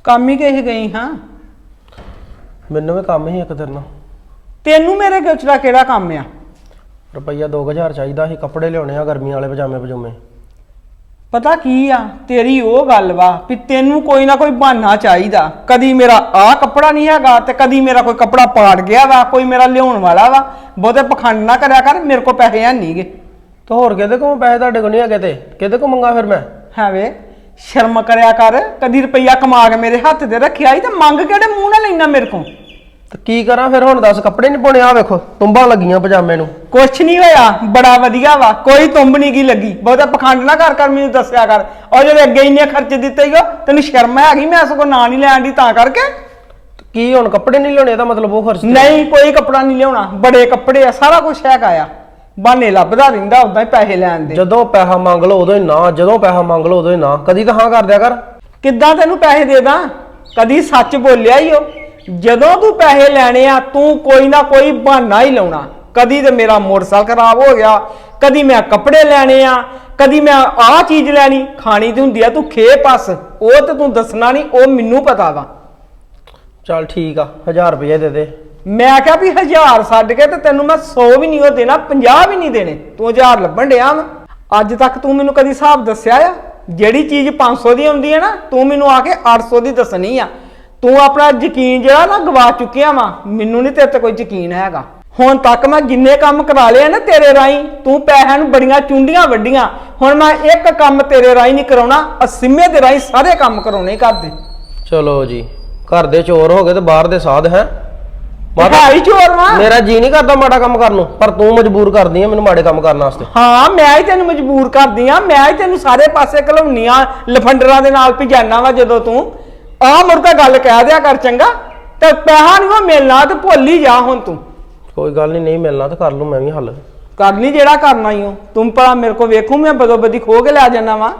ਕੰਮ ਹੀ ਕਿਸੇ ਗਈ ਹਾਂ। ਮੈਨੂੰ ਵੀ ਕੰਮ ਹੀ ਇੱਕ ਦਿਨ ਨਾਲ। ਤੈਨੂੰ ਮੇਰੇ ਗੁੱਚ ਦਾ ਕਿਹੜਾ ਕੰਮ ਆ? ਰੁਪਈਆ 2000 ਚਾਹੀਦਾ ਸੀ ਕੱਪੜੇ ਲਿਆਉਣੇ ਆ ਗਰਮੀਆਂ ਵਾਲੇ ਪਜਾਮੇ ਪਜੂਮੇ। ਪਤਾ ਕੀ ਆ? ਤੇਰੀ ਉਹ ਗੱਲ ਵਾ ਵੀ ਤੈਨੂੰ ਕੋਈ ਨਾ ਕੋਈ ਬਹਾਨਾ ਚਾਹੀਦਾ। ਕਦੀ ਮੇਰਾ ਆ ਕੱਪੜਾ ਨਹੀਂ ਹੈਗਾ ਤੇ ਕਦੀ ਮੇਰਾ ਕੋਈ ਕੱਪੜਾ ਪਾੜ ਗਿਆ ਵਾ ਕੋਈ ਮੇਰਾ ਲਿਆਉਣ ਵਾਲਾ ਵਾ। ਬਹੁਤੇ ਪਖੰਡ ਨਾ ਕਰਿਆ ਕਰ ਮੇਰੇ ਕੋਲ ਪੈਸੇ ਹੈ ਨਹੀਂਗੇ ਤੇ ਹੋਰ ਕਿਹਦੇ ਕੋਲ ਪੈਸੇ ਤੁਹਾਡੇ ਕੋਲ ਨਹੀਂ ਹੈਗੇ ਤੇ? ਕਿਹਦੇ ਕੋਲ ਮੰਗਾ ਫਿਰ ਮੈਂ? ਹੈ ਵੇ ਸ਼ਰਮ ਕਰਿਆ ਕਰ ਕਦੀ ਰੁਪਈਆ ਕਮਾ ਕੇ ਮੇਰੇ ਹੱਥ ਤੇ ਰੱਖਿਆ ਹੀ ਤੇ ਮੰਗ ਕਿਹੜੇ ਮੂੰਹ ਨਾਲ ਲੈਣਾ ਮੇਰੇ ਕੋਲ? ਤੇ ਕੀ ਕਰਾਂ ਫਿਰ ਹੁਣ ਦੱਸ ਕੱਪੜੇ ਨਹੀਂ ਪਾਉਣੇ? ਆ ਵੇਖੋ ਤੁੰਬਾਂ ਲੱਗੀਆਂ ਪਜਾਮੇ ਨੂੰ। ਕੁਛ ਨਹੀਂ ਹੋਇਆ ਬੜਾ ਵਧੀਆ ਵਾ। ਕੋਈ ਤੁੰਬ ਨਹੀਂ ਗੀ ਲੱਗੀ। ਬਹੁਤਾ ਪਖੰਡ ਨਾ ਕਰ ਕਰ ਮੈਨੂੰ ਦੱਸਿਆ ਕਰ। ਉਹ ਜਿਹੜੇ ਅੱਗੇ ਇੰਨੇ ਖਰਚੇ ਦਿੱਤੇ ਹੀਓ ਤੈਨੂੰ ਸ਼ਰਮ ਹੈਗੀ ਮੈਂ ਸਗੋਂ ਨਾਂ ਨਹੀਂ ਲੈਣ ਦੀ ਤਾਂ ਕਰਕੇ। ਕੀ ਹੁਣ ਕੱਪੜੇ ਨਹੀਂ ਲਿਆਉਣੇ ਇਹਦਾ ਮਤਲਬ ਉਹ ਖਰਚ ਨਹੀਂ ਕੋਈ ਕੱਪੜਾ ਨਹੀਂ ਲਿਆਉਣਾ। ਬੜੇ ਕੱਪੜੇ ਆ ਸਾਰਾ ਕੁਝ ਹੈਗਾ ਆ। ਬਾਨੇ ਲੱਭਦਾ ਰਹਿੰਦਾ ਉਦਾਂ ਹੀ ਪੈਸੇ ਲੈਣ ਦੇ। ਜਦੋਂ ਪੈਸਾ ਮੰਗ ਲਓ ਉਦੋਂ ਹੀ ਨਾ ਜਦੋਂ ਪੈਸਾ ਮੰਗ ਲਓ ਉਦੋਂ ਹੀ ਨਾ। ਕਦੀ ਤਾਂ ਹਾਂ ਕਰ ਦਿਆ ਕਰ। ਕਿੱਦਾਂ ਤੈਨੂੰ ਪੈਸੇ ਦੇ ਦਾਂ? ਕਦੀ ਸੱਚ ਬੋਲਿਆ ਹੀ ਉਹ ਜਦੋਂ ਤੂੰ ਪੈਸੇ ਲੈਣੇ ਆ ਤੂੰ ਕੋਈ ਨਾ ਕੋਈ ਬਹਾਨਾ ਹੀ ਲਾਉਣਾ। ਕਦੀ ਤੇ ਮੇਰਾ ਮੋਟਰਸਾਈਕਲ ਖਰਾਬ ਹੋ ਗਿਆ ਕਦੀ ਮੈਂ ਕੱਪੜੇ ਲੈਣੇ ਆ ਕਦੀ ਮੈਂ ਆਹ ਚੀਜ਼ ਲੈਣੀ ਖਾਣੀ ਤੇ ਹੁੰਦੀ ਆ ਤੂੰ ਖੇ ਪਸ। ਉਹ ਤੇ ਤੂੰ ਦੱਸਣਾ ਨਹੀਂ ਉਹ ਮੈਨੂੰ ਪਤਾ ਵਾ। ਚੱਲ ਠੀਕ ਆ 1000 ਰੁਪਏ ਦੇ ਦੇ। ਮੈਂ ਕਿਹਾ ਵੀ ਹਜ਼ਾਰ ਛੱਡ ਕੇ ਤੇ ਤੈਨੂੰ ਮੈਂ 100 ਵੀ ਨਹੀਂ ਉਹ ਦੇਣਾ 50 ਵੀ ਨਹੀਂ ਦੇਣੇ। ਤੂੰ ਹਜ਼ਾਰ ਲੱਭਣ ਡਿਆ ਵਾ। ਅੱਜ ਤੱਕ ਤੂੰ ਮੈਨੂੰ ਕਦੀ ਹਿਸਾਬ ਦੱਸਿਆ ਆ? ਜਿਹੜੀ ਚੀਜ਼ 500 ਦੀ ਹੁੰਦੀ ਹੈ ਨਾ ਤੂੰ ਮੈਨੂੰ ਆ ਕੇ 800 ਦੀ ਦੱਸਣੀ ਆ। ਤੂੰ ਆਪਣਾ ਯਕੀਨ ਜਿਹੜਾ ਨਾ ਗਵਾ ਚੁੱਕਿਆ ਵਾ ਮੈਨੂੰ ਨਹੀਂ ਤੇਰੇ ਤੇ ਕੋਈ ਯਕੀਨ ਹੈਗਾ। ਹੁਣ ਤੱਕ ਮੈਂ ਜਿੰਨੇ ਕੰਮ ਕਰਾ ਲਏ ਨਾ ਤੇਰੇ ਰਾਹੀਂ ਤੂੰ ਪੈਸਿਆਂ ਨੂੰ ਬੜੀਆਂ ਚੁੰਡੀਆਂ ਵੱਡੀਆਂ ਹੁਣ ਮੈਂ ਇੱਕ ਕੰਮ ਤੇਰੇ ਰਾਹੀਂ ਨਹੀਂ ਕਰਾਉਣਾ ਅਸਿਮੇ ਦੇ ਰਾਹੀਂ ਸਾਰੇ ਕੰਮ ਕਰਾਉਣੇ ਘਰ ਦੇ। ਚਲੋ ਜੀ ਘਰ ਦੇ ਚੋਰ ਹੋ ਗਏ ਤੇ ਬਾਹਰ ਦੇ ਸਾਧ ਹੈ। ਹੀ ਚੋਰ ਵਾਂ। ਮੇਰਾ ਜੀ ਨਹੀਂ ਕਰਦਾ ਮਾੜਾ ਕੰਮ ਕਰਨ ਨੂੰ ਪਰ ਤੂੰ ਮਜਬੂਰ ਕਰਦੀ ਆ ਮੈਨੂੰ ਮਾੜੇ ਕੰਮ ਕਰਨ ਵਾਸਤੇ। ਹਾਂ ਮੈਂ ਹੀ ਤੈਨੂੰ ਮਜਬੂਰ ਕਰਦੀ ਆ ਮੈਂ ਹੀ ਤੈਨੂੰ ਸਾਰੇ ਪਾਸੇ ਘਲਾਉਣੀ ਆ ਲਫੰਡਰਾਂ ਦੇ ਨਾਲ ਭਜਾਨਾ ਵਾ ਜਦੋਂ ਤੂੰ। ਆ ਮੁੜ ਕੇ ਗੱਲ ਕਹਿ ਦਿਆ ਕਰ ਚੰਗਾ ਤੇ ਪੈਸਾ ਨਹੀਂ ਉਹ ਮਿਲਣਾ ਤੇ ਭੁੱਲ ਹੀ ਜਾ ਹੁਣ ਤੂੰ। ਕੋਈ ਗੱਲ ਨਹੀਂ ਨਹੀਂ ਮਿਲਣਾ ਤੇ ਕਰ ਲੂ ਮੈਂ ਵੀ ਹੱਲ। ਕਰ ਲਈ ਜਿਹੜਾ ਕਰਨਾ ਹੀ ਹੋ ਤੂੰ ਭਲਾ ਮੇਰੇ ਕੋ ਵੇਖੂ ਮੈਂ ਬਦੋ ਬਦੀ ਖੋ ਕੇ ਲੈ ਜਾਣਾ ਵਾ।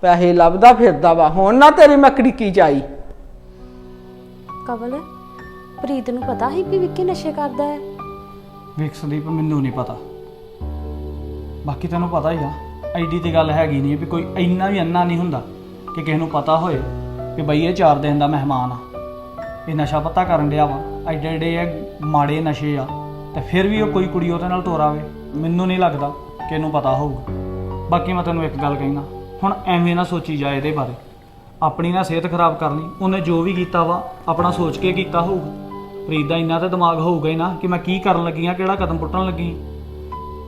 ਪੈਸੇ ਲੱਭਦਾ ਫਿਰਦਾ ਵਾ। ਹੁਣ ਨਾ ਤੇਰੀ ਮੈਂ ਕੜੀਕੀ ਚਾਈ। ਕਵਲ ਪ੍ਰੀਤ ਨੂੰ ਪਤਾ ਸੀ ਵੀ ਵਿੱਕੀ ਨਸ਼ੇ ਕਰਦਾ ਹੈ? ਵੇਖ ਸੰਦੀਪ ਮੈਨੂੰ ਨਹੀਂ ਪਤਾ। ਬਾਕੀ ਤੈਨੂੰ ਪਤਾ ਹੀ ਆ ਐਡੀ ਤੇ ਗੱਲ ਹੈਗੀ ਨਹੀਂ ਵੀ ਕੋਈ ਇੰਨਾ ਵੀ ਅੰਨਾ ਨਹੀਂ ਹੁੰਦਾ ਕਿ ਕਿਸੇ ਨੂੰ ਪਤਾ ਹੋਏ। ਕਿ ਬਈ ਇਹ ਚਾਰ ਦਿਨ ਦਾ ਮਹਿਮਾਨ ਆ। ਇਹ ਨਸ਼ਾ ਪੱਤਾ ਕਰਨ ਡਿਆ ਵਾ। ਐਡੇ ਐਡੇ ਇਹ ਮਾੜੇ ਨਸ਼ੇ ਆ, ਤੇ ਫਿਰ ਵੀ ਉਹ ਕੋਈ ਕੁੜੀ ਉਹਦੇ ਨਾਲ ਤੋਰਾਵੇ ਮੈਨੂੰ ਨਹੀਂ ਲੱਗਦਾ ਕਿ ਇਹਨੂੰ ਪਤਾ ਹੋਊਗਾ। ਬਾਕੀ ਮੈਂ ਤੈਨੂੰ ਇੱਕ ਗੱਲ ਕਹਿਣਾ, ਹੁਣ ਐਵੇਂ ਨਾ ਸੋਚੀ ਜਾ ਇਹਦੇ ਬਾਰੇ। ਆਪਣੀ ਨਾ ਸਿਹਤ ਖਰਾਬ ਕਰਨੀ, ਉਹਨੇ ਜੋ ਵੀ ਕੀਤਾ ਵਾ, ਆਪਣਾ ਸੋਚ ਕੇ ਕੀਤਾ ਹੋਊਗਾ। ਪ੍ਰੀਤ ਦਾ ਇੰਨਾ ਤਾਂ ਦਿਮਾਗ ਹੋਊਗਾ ਹੀ ਨਾ ਕਿ ਮੈਂ ਕੀ ਕਰਨ ਲੱਗੀ ਆ ਕਿਹੜਾ ਕਦਮ ਪੁੱਟਣ ਲੱਗੀ ਆਂ।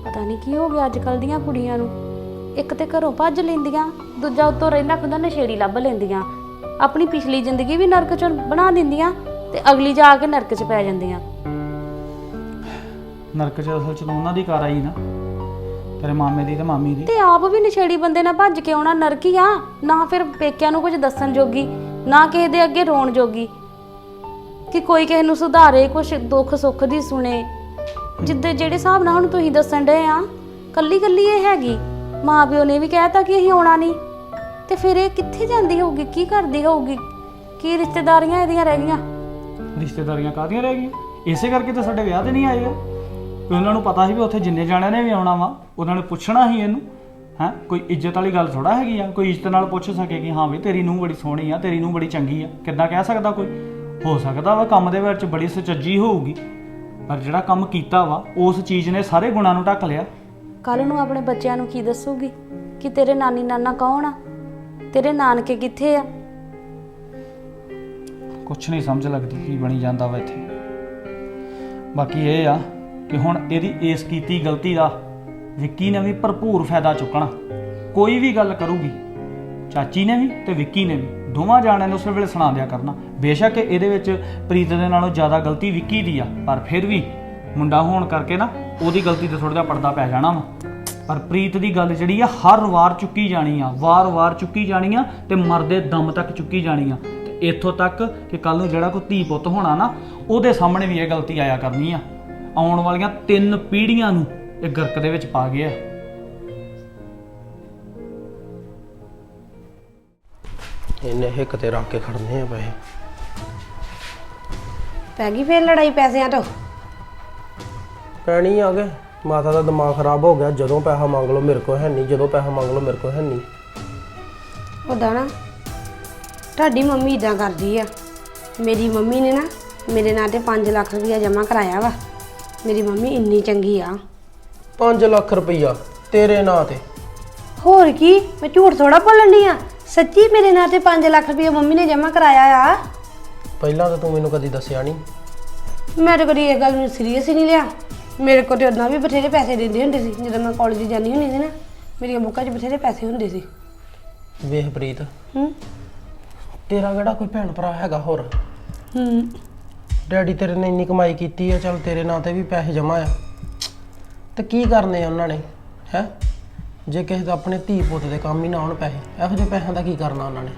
ਪਤਾ ਨਹੀਂ ਕੀ ਹੋ ਗਿਆ ਅੱਜ ਕੱਲ ਦੀਆਂ ਕੁੜੀਆਂ ਨੂੰ। ਇੱਕ ਤੇ ਘਰੋਂ ਭੱਜ ਲੈਂਦੀਆਂ, ਦੂਜਾ ਉੱਤੋਂ ਰਹਿੰਦਾ ਖੁਦਾ ਨਸ਼ੇੜੀ ਲੱਭ ਲੈਂਦੀਆਂ। ਆਪਣੀ ਪਿਛਲੀ ਜ਼ਿੰਦਗੀ ਵੀ ਨਰਕ ਚ ਬਣਾ ਦਿੰਦੀਆਂ ਤੇ ਅਗਲੀ ਜਾ ਕੇ ਨਰਕ ਚ ਪੈ ਜਾਂਦੀਆਂ। ਨਰਕ ਚ ਅਸਲ ਚ ਤਾਂ ਉਹਨਾਂ ਦੀ ਕਾਰ ਆਈ ਨਾ ਤੇਰੇ ਮਾਮੇ ਦੀ ਤੇ ਮਾਮੀ ਦੀ। ਤੇ ਆਪ ਵੀ ਨਸ਼ੇੜੀ ਬੰਦੇ ਨਾਲ ਭੱਜ ਕੇ ਆਉਣਾ ਨਰਕ ਹੀ ਆ ਨਾ ਫਿਰ ਪੇਕਿਆਂ ਨੂੰ ਕੁਝ ਦੱਸਣ ਜੋਗੀ ਨਾ ਕਿਸੇ ਦੇ ਅੱਗੇ ਰੋਣ ਜੋਗੀ। ਕਿ ਕੋਈ ਕਿਸੇ ਨੂੰ ਸੁਧਾਰੇ ਕੁਝ ਦੁੱਖ ਸੁੱਖ ਦੀ ਸੁਣੇ। ਜਿੱਦੇ ਜਿਹੜੇ ਹਿਸਾਬ ਨਾਲ ਹੁਣ ਤੁਸੀਂ ਦੱਸਣ ਡਏ ਆ ਕੱਲੀ ਕੱਲੀ ਇਹ ਹੈਗੀ। ਮਾਂ ਪਿਓ ਨੇ ਵੀ ਕਹਿਤਾ ਕਿ ਅਸੀਂ ਆਉਣਾ ਨਹੀਂ। ਤੇ ਫਿਰ ਇਹ ਕਿੱਥੇ ਜਾਂਦੀ ਹੋਊਗੀ? ਕੀ ਕਰਦੀ ਹੋਊਗੀ? ਕੀ ਰਿਸ਼ਤੇਦਾਰੀਆਂ ਇਹਦੀਆਂ ਰਹਿ ਗਈਆਂ? ਰਿਸ਼ਤੇਦਾਰੀਆਂ ਕਾਹਦੀਆਂ ਰਹਿ ਗਈਆਂ? ਇਸੇ ਕਰਕੇ ਤਾਂ ਸਾਡੇ ਵਿਆਹ ਤੇ ਨਹੀਂ ਆਏ ਕਿ ਉਹਨਾਂ ਨੂੰ ਪਤਾ ਸੀ ਵੀ ਉੱਥੇ ਜਿੰਨੇ ਜਾਣਿਆਂ ਨੇ ਵੀ ਆਉਣਾ ਵਾ ਉਹਨਾਂ ਨੇ ਪੁੱਛਣਾ ਹੀ ਇਹਨੂੰ ਹੈ? ਕੋਈ ਇੱਜ਼ਤ ਵਾਲੀ ਗੱਲ ਥੋੜਾ ਹੈਗੀ ਆ? ਕੋਈ ਇੱਜ਼ਤ ਨਾਲ ਪੁੱਛ ਸਕੇ ਕਿ ਹਾਂ ਵੀ ਤੇਰੀ ਨੂੰਹ ਬੜੀ ਸੋਹਣੀ ਆ ਤੇਰੀ ਨੂੰਹ ਬੜੀ ਚੰਗੀ ਆ। ਕਿੱਦਾਂ ਕਹਿ ਸਕਦਾ ਕੋਈ? ਹੋ ਸਕਦਾ ਵਾ ਕੰਮ ਦੇ ਵਿੱਚ ਬੜੀ ਸੁਚੱਜੀ ਹੋਊਗੀ ਪਰ ਜਿਹੜਾ ਕੰਮ ਕੀਤਾ ਵਾ ਉਸ ਚੀਜ਼ ਨੇ ਸਾਰੇ ਗੁਣਾਂ ਨੂੰ ਢੱਕ ਲਿਆ। ਕੱਲ ਨੂੰ ਆਪਣੇ ਬੱਚਿਆਂ ਨੂੰ ਕੀ ਦੱਸੂਗੀ? ਕਿ ਤੇਰੇ ਨਾਨੀ ਨਾਨਾ ਕੌਣ ਆ? ਤੇਰੇ ਨਾਨਕੇ ਕਿੱਥੇ ਆ? ਕੁਛ ਨਹੀਂ ਸਮਝ ਲੱਗਦੀ ਕੀ ਬਣੀ ਜਾਂਦਾ ਵਾ ਇੱਥੇ। ਬਾਕੀ ਇਹ ਆ ਕਿ ਹੁਣ ਇਹਦੀ ਇਸ ਕੀਤੀ ਗਲਤੀ ਦਾ ਵਿੱਕੀ ਨੇ ਵੀ ਭਰਪੂਰ ਫਾਇਦਾ ਚੁੱਕਣਾ। ਕੋਈ ਵੀ ਗੱਲ ਕਰੂਗੀ, ਚਾਚੀ ਨੇ ਵੀ ਤੇ ਵਿੱਕੀ ਨੇ ਵੀ। ਦੋਵਾਂ ਜਾਣਿਆਂ ਨੂੰ ਉਸੇ ਵੇਲੇ ਸੁਣਾ ਦਿਆ ਕਰਨਾ। ਬੇਸ਼ੱਕ ਇਹਦੇ ਵਿੱਚ ਪ੍ਰੀਤ ਦੇ ਨਾਲੋਂ ਜ਼ਿਆਦਾ ਗਲਤੀ ਵਿੱਕੀ ਦੀ ਆ, ਪਰ ਫਿਰ ਵੀ ਮੁੰਡਾ ਹੋਣ ਕਰਕੇ ਨਾ ਉਹਦੀ ਗਲਤੀ ਤੇ ਥੋੜਾ ਜਿਹਾ ਪਰਦਾ ਪੈ ਜਾਣਾ ਵਾ। ਪਰ ਪ੍ਰੀਤ ਦੀ ਗੱਲ ਜਿਹੜੀ ਆ ਹਰ ਵਾਰ ਚੁੱਕੀ ਜਾਣੀ ਆ ਵਾਰ-ਵਾਰ ਚੁੱਕੀ ਜਾਣੀ ਆ ਤੇ ਮਰਦੇ ਦਮ ਤੱਕ ਚੁੱਕੀ ਜਾਣੀ ਆ ਤੇ ਇੱਥੋਂ ਤੱਕ ਕਿ ਕੱਲ ਨੂੰ ਜਿਹੜਾ ਕੋਈ ਧੀ ਪੁੱਤ ਹੋਣਾ ਨਾ ਉਹਦੇ ਸਾਹਮਣੇ ਵੀ ਇਹ ਗਲਤੀ ਆਇਆ ਕਰਨੀ ਆ। ਆਉਣ ਵਾਲੀਆਂ ਤਿੰਨ ਪੀੜ੍ਹੀਆਂ ਨੂੰ ਇਹ ਗਰਕ ਦੇ ਵਿੱਚ ਪਾ ਗਿਆ। ਇਹਨੇ ਹਿੱਕ ਤੇ ਰੱਖ ਕੇ ਖੜਨੇ ਆ ਪੈਸੇ। ਪੈ ਗਈ ਫੇਰ ਲੜਾਈ ਪੈਸਿਆਂ ਤੋਂ? ਪੈਣੀ ਆ ਗਏ ਮਾਤਾ ਦਾ ਦਿਮਾਗ ਖਰਾਬ ਹੋ ਗਿਆ ਜਦੋਂ ਪੈਸਾ ਮੰਗ ਲਓ ਮੇਰੇ ਕੋਲ ਹੈ ਨਹੀਂ ਜਦੋਂ ਪੈਸਾ ਮੰਗ ਲਓ ਮੇਰੇ ਕੋਲ ਹੈ ਨਹੀਂ। ਉਹਦਾ ਨਾ ਤੁਹਾਡੀ ਮੰਮੀ ਇਦਾਂ ਕਰਦੀ ਆ। ਮੇਰੀ ਮੰਮੀ ਨੇ ਨਾ ਮੇਰੇ ਨਾਂ ਤੇ 5 ਲੱਖ ਰੁਪਇਆ ਜਮ੍ਹਾਂ ਕਰਾਇਆ ਵਾ। ਮੇਰੀ ਮੰਮੀ ਇੰਨੀ ਚੰਗੀ ਆ। 5 ਲੱਖ ਰੁਪਈਆ ਤੇਰੇ ਨਾਂ ਤੇ। ਹੋਰ ਕੀ ਮੈਂ ਝੂਠ ਥੋੜਾ ਬੋਲਣ ਦੀ ਆ? ਸੱਚੀ ਮੇਰੇ ਨਾਂ ਤੇ 5 ਲੱਖ ਰੁਪਇਆ ਮੰਮੀ ਨੇ ਜਮ੍ਹਾਂ ਕਰਾਇਆ ਆ? ਪਹਿਲਾਂ ਤਾਂ ਤੂੰ ਮੈਨੂੰ ਕਦੀ ਦੱਸਿਆ ਨਹੀਂ। ਮੈਂ ਤਾਂ ਕਦੀ ਇਹ ਗੱਲ ਨੂੰ ਸੀਰੀਅਸ ਹੀ ਨਹੀਂ ਲਿਆ। ਮੇਰੇ ਕੋਲ ਤੇ ਉਦੋਂ ਵੀ ਬਥੇਰੇ ਪੈਸੇ ਦਿੰਦੇ ਹੁੰਦੇ ਸੀ ਜਦੋਂ ਮੈਂ ਕਾਲਜ ਜਾਂਦੀ ਹੁੰਦੀ ਸੀ ਨਾ ਮੇਰੀਆਂ ਬੁੱਕਾਂ 'ਚ ਬਥੇਰੇ ਪੈਸੇ ਹੁੰਦੇ ਸੀ। ਵੇਖ ਪ੍ਰੀਤ ਹੂੰ? ਤੇਰਾ ਕਿਹੜਾ ਕੋਈ ਭੈਣ ਭਰਾ ਹੈਗਾ ਹੋਰ? ਹੂੰ। ਡੈਡੀ ਤੇਰੇ ਨੇ ਇੰਨੀ ਕਮਾਈ ਕੀਤੀ ਆ ਚਲ ਤੇਰੇ ਨਾਂ ਤੇ ਵੀ ਪੈਸੇ ਜਮਾ ਆ। ਤੇ ਕੀ ਕਰਨੇ ਆ ਉਹਨਾਂ ਨੇ ਹੈ? ਜੇ ਕਿਸੇ ਦਾ ਆਪਣੇ ਧੀ ਪੁੱਤ ਦੇ ਕੰਮ ਹੀ ਨਾ ਆਉਣ ਪੈਸੇ ਇਹੋ ਜਿਹੇ ਪੈਸਿਆਂ ਦਾ ਕੀ ਕਰਨਾ ਉਹਨਾਂ ਨੇ?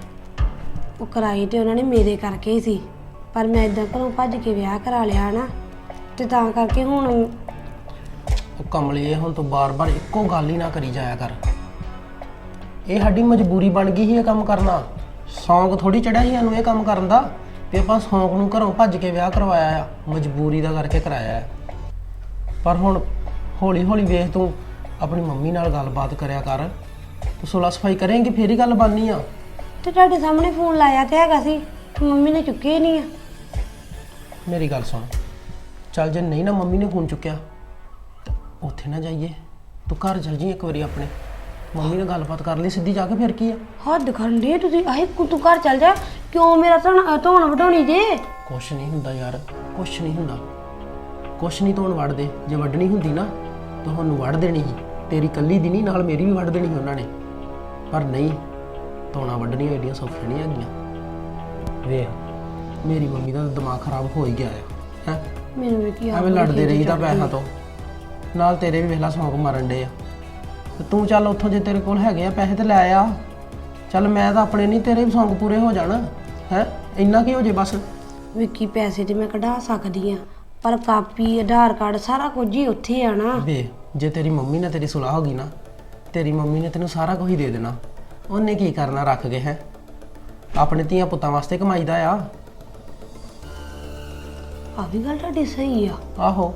ਉਹ ਕਰਾਈ ਤੇ ਉਹਨਾਂ ਨੇ ਮੇਰੇ ਕਰਕੇ ਹੀ ਸੀ ਪਰ ਮੈਂ ਇਦਾਂ ਘਰੋਂ ਭੱਜ ਕੇ ਵਿਆਹ ਕਰਾ ਲਿਆ ਨਾ ਤੇ ਤਾਂ ਕਰਕੇ ਹੁਣ ਉਹ ਕਮਲੀਏ ਹੁਣ ਤੂੰ ਬਾਰ-ਬਾਰ ਇੱਕੋ ਗੱਲ ਹੀ ਨਾ ਕਰੀ ਜਾਇਆ ਕਰ। ਇਹ ਸਾਡੀ ਮਜਬੂਰੀ ਬਣ ਗਈ ਸੀ ਇਹ ਕੰਮ ਕਰਨਾ। ਸ਼ੌਂਕ ਥੋੜੀ ਚੜਿਆ ਸੀ ਸਾਨੂੰ ਇਹ ਕੰਮ ਕਰਨ ਦਾ ਤੇ ਆਪਾਂ ਸ਼ੌਂਕ ਨੂੰ ਘਰੋਂ ਭੱਜ ਕੇ ਵਿਆਹ ਕਰਵਾਇਆ ਆ ਮਜਬੂਰੀ ਦਾ ਕਰਕੇ ਕਰਾਇਆ ਆ। ਪਰ ਹੁਣ ਹੌਲੀ-ਹੌਲੀ ਵੇਖ ਤੂੰ ਆਪਣੀ ਮੰਮੀ ਨਾਲ ਗੱਲਬਾਤ ਕਰਿਆ ਕਰ। ਤੂੰ ਸੁਲਾ ਸਫ਼ਾਈ ਕਰੇਂਗੀ ਫੇਰ ਹੀ ਗੱਲ ਬਣਨੀ ਆ। ਤੇ ਤੁਹਾਡੇ ਸਾਹਮਣੇ ਫੋਨ ਲਾਇਆ ਤੇ ਹੈਗਾ ਸੀ ਮੰਮੀ ਨੇ ਚੁੱਕਿਆ ਹੀ ਨਹੀਂ ਆ। ਮੇਰੀ ਗੱਲ ਸੁਣ। ਚੱਲ ਜੇ ਨਹੀਂ ਨਾ ਮੰਮੀ ਨੇ ਫੋਨ ਚੁੱਕਿਆ ਉੱਥੇ ਨਾ ਜਾਈਏ। ਤੂੰ ਘਰ ਚੱਲ ਜੀ ਇੱਕ ਵਾਰੀ ਆਪਣੇ। ਮੰਮੀ ਨਾਲ ਗੱਲਬਾਤ ਕਰ ਲਈ ਸਿੱਧੀ ਜਾ ਕੇ ਫਿਰ ਕੀ ਆ? ਹੱਦ ਕਰਨ ਦੇ ਤੁਸੀਂ। ਆਹੇ ਕੁ ਤੂੰ ਘਰ ਚੱਲ ਜਾ। ਕਿਉਂ ਮੇਰਾ ਧੋਣ ਧੋਣ ਵਢਾਉਣੀ ਜੇ? ਕੁਛ ਨਹੀਂ ਹੁੰਦਾ ਯਾਰ ਕੁਛ ਨਹੀਂ ਹੁੰਦਾ। ਕੁਛ ਨਹੀਂ ਤੋਣ ਵੜਦੇ ਜੇ ਵੱਢਣੀ ਹੁੰਦੀ ਨਾ ਤੁਹਾਨੂੰ ਵੜ ਦੇਣੀ ਸੀ। ਤੇਰੀ ਕੱਲੀ ਦੀ ਨਹੀਂ ਨਾਲ ਮੇਰੀ ਵੀ ਵੱਢ ਦੇਣੀ ਉਹਨਾਂ ਨੇ। ਪਰ ਨਹੀਂ ਤੋਣਾ ਵੱਢਣੀਆਂ ਏਡੀਆਂ ਸੌਖੀਆਂ ਨਹੀਂ ਹੈਗੀਆਂ। ਵੇਖ ਮੇਰੀ ਮੰਮੀ ਦਾ ਤਾਂ ਦਿਮਾਗ ਖਰਾਬ ਹੋ ਹੀ ਗਿਆ ਹੈ ਹੈ? ਮੈਨੂੰ ਵੀ ਕੀ ਆ ਐਵੇਂ ਲੜਦੇ ਰਹੀਦਾ ਪੈਸਾ ਤੋਂ। ਨਾਲ ਤੇਰੇ ਵੀ ਵੇਖਲਾ ਸੌਂਕ ਮਰਨ ਡੇ ਆ। ਤੇ ਤੂੰ ਚੱਲ ਉੱਥੋਂ ਜੇ ਤੇਰੇ ਕੋਲ ਹੈਗੇ ਆ ਪੈਸੇ ਤੇ ਲੈ ਆ। ਚੱਲ ਮੈਂ ਤਾਂ ਆਪਣੇ ਨਹੀਂ ਤੇਰੇ ਵੀ ਸੌਂਕ ਪੂਰੇ ਹੋ ਜਾਣ। ਹੈ? ਇੰਨਾ ਕੀ ਹੋ ਜੇ ਬਸ? ਵਿੱਕੀ ਪੈਸੇ ਤੇ ਮੈਂ ਕਢਾ ਸਕਦੀ ਆ ਪਰ ਕਾਪੀ ਆਧਾਰ ਕਾਰਡ ਸਾਰਾ ਕੁਝ ਹੀ ਉੱਥੇ ਆ ਨਾ। ਵੇ ਜੇ ਤੇਰੀ ਮੰਮੀ ਨਾਲ ਤੇਰੀ ਸੁਲਾਹ ਹੋ ਗਈ ਨਾ ਤੇਰੀ ਮੰਮੀ ਨੇ ਤੈਨੂੰ ਸਾਰਾ ਕੁਝ ਹੀ ਦੇ ਦੇਣਾ। ਉਹਨੇ ਕੀ ਕਰਨਾ ਰੱਖ ਕੇ ਹੈ? ਆਪਣੇ ਧੀਆਂ ਪੁੱਤਾਂ ਵਾਸਤੇ ਕਮਾਈਦਾ ਆ। ਆ ਵੀ ਗੱਲ ਤੁਹਾਡੀ ਸਹੀ ਆ। ਆਹੋ।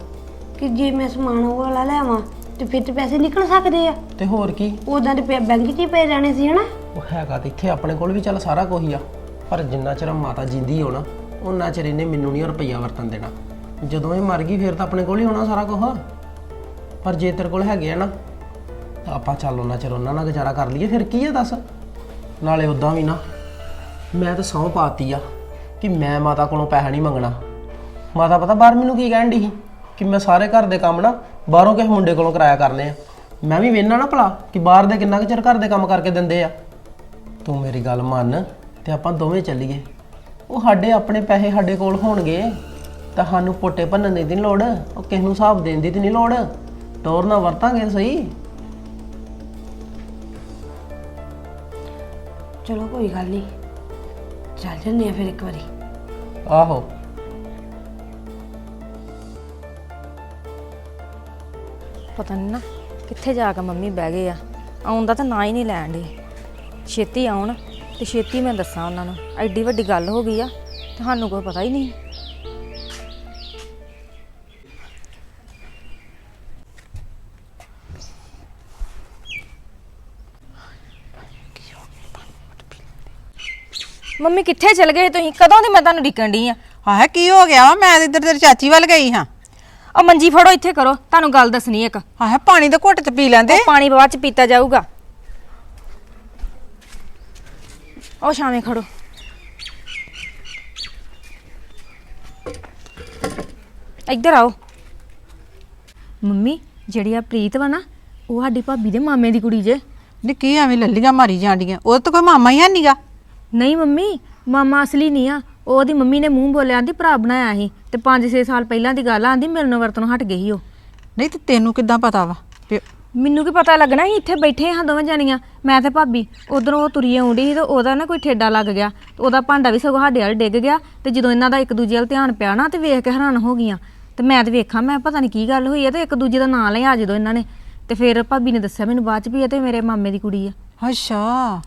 ਕਿ ਜੇ ਮੈਂ ਸਮਾਨ ਉਹ ਵਾਲਾ ਲੈਵਾਂ ਤੇ ਫਿਰ ਤੇ ਪੈਸੇ ਨਿਕਲ ਸਕਦੇ ਆ। ਤੇ ਹੋਰ ਕੀ? ਉਦਾਂ ਤੇ ਬੈਂਕ 'ਚ ਹੀ ਪਏ ਜਾਣੇ ਸੀ ਹਨਾ? ਉਹ ਹੈਗਾ ਤੇ ਇੱਥੇ ਆਪਣੇ ਕੋਲ ਵੀ ਚੱਲ ਸਾਰਾ ਕੁਝ ਹੀ ਆ। ਪਰ ਜਿੰਨਾ ਚਿਰ ਮਾਤਾ ਜਿੰਦੀ ਹੋਣਾ ਉਹਨਾਂ ਚਿਰ ਇਹਨੇ ਮੈਨੂੰ ਨਹੀਂ ਰੁਪਈਆ ਵਰਤਨ ਦੇਣਾ। ਜਦੋਂ ਇਹ ਮਰ ਗਈ ਫਿਰ ਤਾਂ ਆਪਣੇ ਕੋਲ ਹੀ ਹੋਣਾ ਸਾਰਾ ਕੁਝ ਪਰ ਜੇ ਤੇਰੇ ਕੋਲ ਹੈਗੇ ਆ ਨਾ ਤਾਂ ਆਪਾਂ ਚੱਲ ਉਹਨਾਂ ਚਿਰ ਉਹਨਾਂ ਨਾਲ ਗੁਜ਼ਾਰਾ ਕਰ ਲਈਏ ਫਿਰ ਕੀ ਹੈ ਦੱਸ? ਨਾਲੇ ਉਦਾਂ ਵੀ ਨਾ ਮੈਂ ਤਾਂ ਸਹੁੰ ਪਾਤੀ ਆ ਕਿ ਮੈਂ ਮਾਤਾ ਕੋਲੋਂ ਪੈਸਾ ਨਹੀਂ ਮੰਗਣਾ। ਮਾਤਾ ਪਤਾ ਬਾਹਰ ਮੈਨੂੰ ਕੀ ਕਹਿਣ ਦੀ ਸੀ? ਕਿ ਮੈਂ ਸਾਰੇ ਘਰ ਦੇ ਕੰਮ ਨਾ ਬਾਹਰੋਂ ਕਿਸੇ ਮੁੰਡੇ ਕੋਲੋਂ ਕਰਾਇਆ ਕਰਨੇ ਆ। ਮੈਂ ਵੀ ਵੇਖਣਾ ਨਾ ਭਲਾ ਕਿ ਬਾਹਰ ਦੇ ਕਿੰਨਾ ਕੁ ਚਿਰ ਘਰ ਦੇ ਕੰਮ ਕਰਕੇ ਦਿੰਦੇ ਆ। ਤੂੰ ਮੇਰੀ ਗੱਲ ਮੰਨ ਤੇ ਆਪਾਂ ਦੋਵੇਂ ਚੱਲੀਏ। ਉਹ ਸਾਡੇ ਆਪਣੇ ਪੈਸੇ ਸਾਡੇ ਕੋਲ ਹੋਣਗੇ ਤਾਂ ਸਾਨੂੰ ਪੋਟੇ ਭੰਨਣ ਦੀ ਨਹੀਂ ਲੋੜ ਉਹ ਕਿਸ ਨੂੰ ਹਿਸਾਬ ਦੇਣ ਦੀ ਤੇ ਨਹੀਂ ਲੋੜ। ਟੋਰ ਨਾ ਵਰਤਾਂਗੇ ਸਹੀ? ਚਲੋ ਕੋਈ ਗੱਲ ਨਹੀਂ ਚੱਲ ਜੰਨੇ ਆ ਫਿਰ ਇੱਕ ਵਾਰੀ। ਆਹੋ। ਪਤਾ ਨਹੀਂ ਨਾ ਕਿੱਥੇ ਜਾ ਕੇ ਮੰਮੀ ਬਹਿ ਗਏ ਆ। ਆਉਣ ਦਾ ਤਾਂ ਨਾਂ ਹੀ ਨਹੀਂ ਲੈਣ ਦੇ ਛੇਤੀ ਆਉਣ ਤੇ ਛੇਤੀ ਮੈਂ ਦੱਸਾਂ ਉਹਨਾਂ ਨੂੰ। ਐਡੀ ਵੱਡੀ ਗੱਲ ਹੋ ਗਈ ਆ ਤੁਹਾਨੂੰ ਕੋਈ ਪਤਾ ਹੀ ਨਹੀਂ। ਮੰਮੀ ਕਿੱਥੇ ਚਲ ਗਏ ਤੁਸੀਂ? ਕਦੋਂ ਦੀ ਮੈਂ ਤੁਹਾਨੂੰ ਡਿੱਕਣ ਡਈ ਆ? ਹਾਂ ਕੀ ਹੋ ਗਿਆ ਵਾ? ਮੈਂ ਇੱਧਰ ਤੇਰੀ ਚਾਚੀ ਵੱਲ ਗਈ ਹਾਂ। ਆ ਮੰਜੀ ਫੜੋ ਇੱਥੇ ਕਰੋ। ਤੁਹਾਨੂੰ ਗੱਲ ਦੱਸਣੀ ਇੱਕ। ਹਾਂ ਪਾਣੀ ਦਾ ਘੁੱਟ ਚ ਪੀ ਲੈਂਦੇ। ਉਹ ਪਾਣੀ ਬਾਅਦ ਚ ਪੀਤਾ ਜਾਊਗਾ। ਉਹ ਸ਼ਾਮੇ ਖੜੋ। ਇੱਧਰ ਆਓ। ਮੰਮੀ ਜਿਹੜੀ ਆ ਪ੍ਰੀਤ ਵਾ ਨਾ ਉਹ ਸਾਡੀ ਭਾਬੀ ਦੇ ਮਾਮੇ ਦੀ ਕੁੜੀ ਜੇ। ਨੀ ਕੀ ਐਵੇਂ ਲੱਲੀਆਂ ਮਾਰੀ ਜਾਂਦੀਆਂ? ਉਹ ਤਾਂ ਕੋਈ ਮਾਮਾ ਹੀ ਹੈ ਨੀਗਾ ਨਹੀਂ ਮੰਮੀ ਮਾਮਾ ਅਸਲੀ ਨਹੀਂ ਆ। ਉਹ ਉਹਦੀ ਮੰਮੀ ਨੇ ਮੂੰਹ ਬੋਲਿਆ ਆਂਦੀ ਭਰਾ ਬਣਾਇਆ ਸੀ ਤੇ 5-6 ਸਾਲ ਪਹਿਲਾਂ ਦੀ ਗੱਲ ਆਂਦੀ ਮਿਲਣੋਂ ਵਰਤਨੋਂ ਹਟ ਗਈ ਸੀ ਉਹ। ਨਹੀਂ ਤੇ ਤੈਨੂੰ ਕਿੱਦਾਂ ਪਤਾ ਵਾ ਵੀ ਮੈਨੂੰ ਕੀ ਪਤਾ ਲੱਗਣਾ ਸੀ ਇੱਥੇ ਬੈਠੇ ਹਾਂ ਦੋਵੇਂ ਜਾਣੀਆਂ ਮੈਂ ਤੇ ਭਾਬੀ ਉਧਰੋਂ ਉਹ ਤੁਰੀ ਆਉਂਦੀ ਸੀ ਤੇ ਉਹਦਾ ਨਾ ਕੋਈ ਠੇਡਾ ਲੱਗ ਗਿਆ ਤੇ ਉਹਦਾ ਭਾਂਡਾ ਵੀ ਸਗੋਂ ਸਾਡੇ ਵੱਲ ਡਿੱਗ ਗਿਆ ਤੇ ਜਦੋਂ ਇਹਨਾਂ ਦਾ ਇੱਕ ਦੂਜੇ ਵੱਲ ਧਿਆਨ ਪਿਆ ਨਾ ਤੇ ਵੇਖ ਕੇ ਹੈਰਾਨ ਹੋ ਗਈਆਂ। ਤੇ ਮੈਂ ਤੇ ਵੇਖਾਂ ਮੈਂ ਪਤਾ ਨਹੀਂ ਕੀ ਗੱਲ ਹੋਈ ਹੈ ਤੇ ਇੱਕ ਦੂਜੇ ਦਾ ਨਾਂ ਲਿਆ ਜਦੋਂ ਇਹਨਾਂ ਨੇ ਤੇ ਫਿਰ ਭਾਬੀ ਨੇ ਦੱਸਿਆ ਮੈਨੂੰ ਬਾਅਦ ਚ ਵੀ ਇਹ ਤੇ ਮੇਰੇ ਮਾਮੇ ਦੀ ਕੁੜੀ ਆ। ਅੱਛਾ।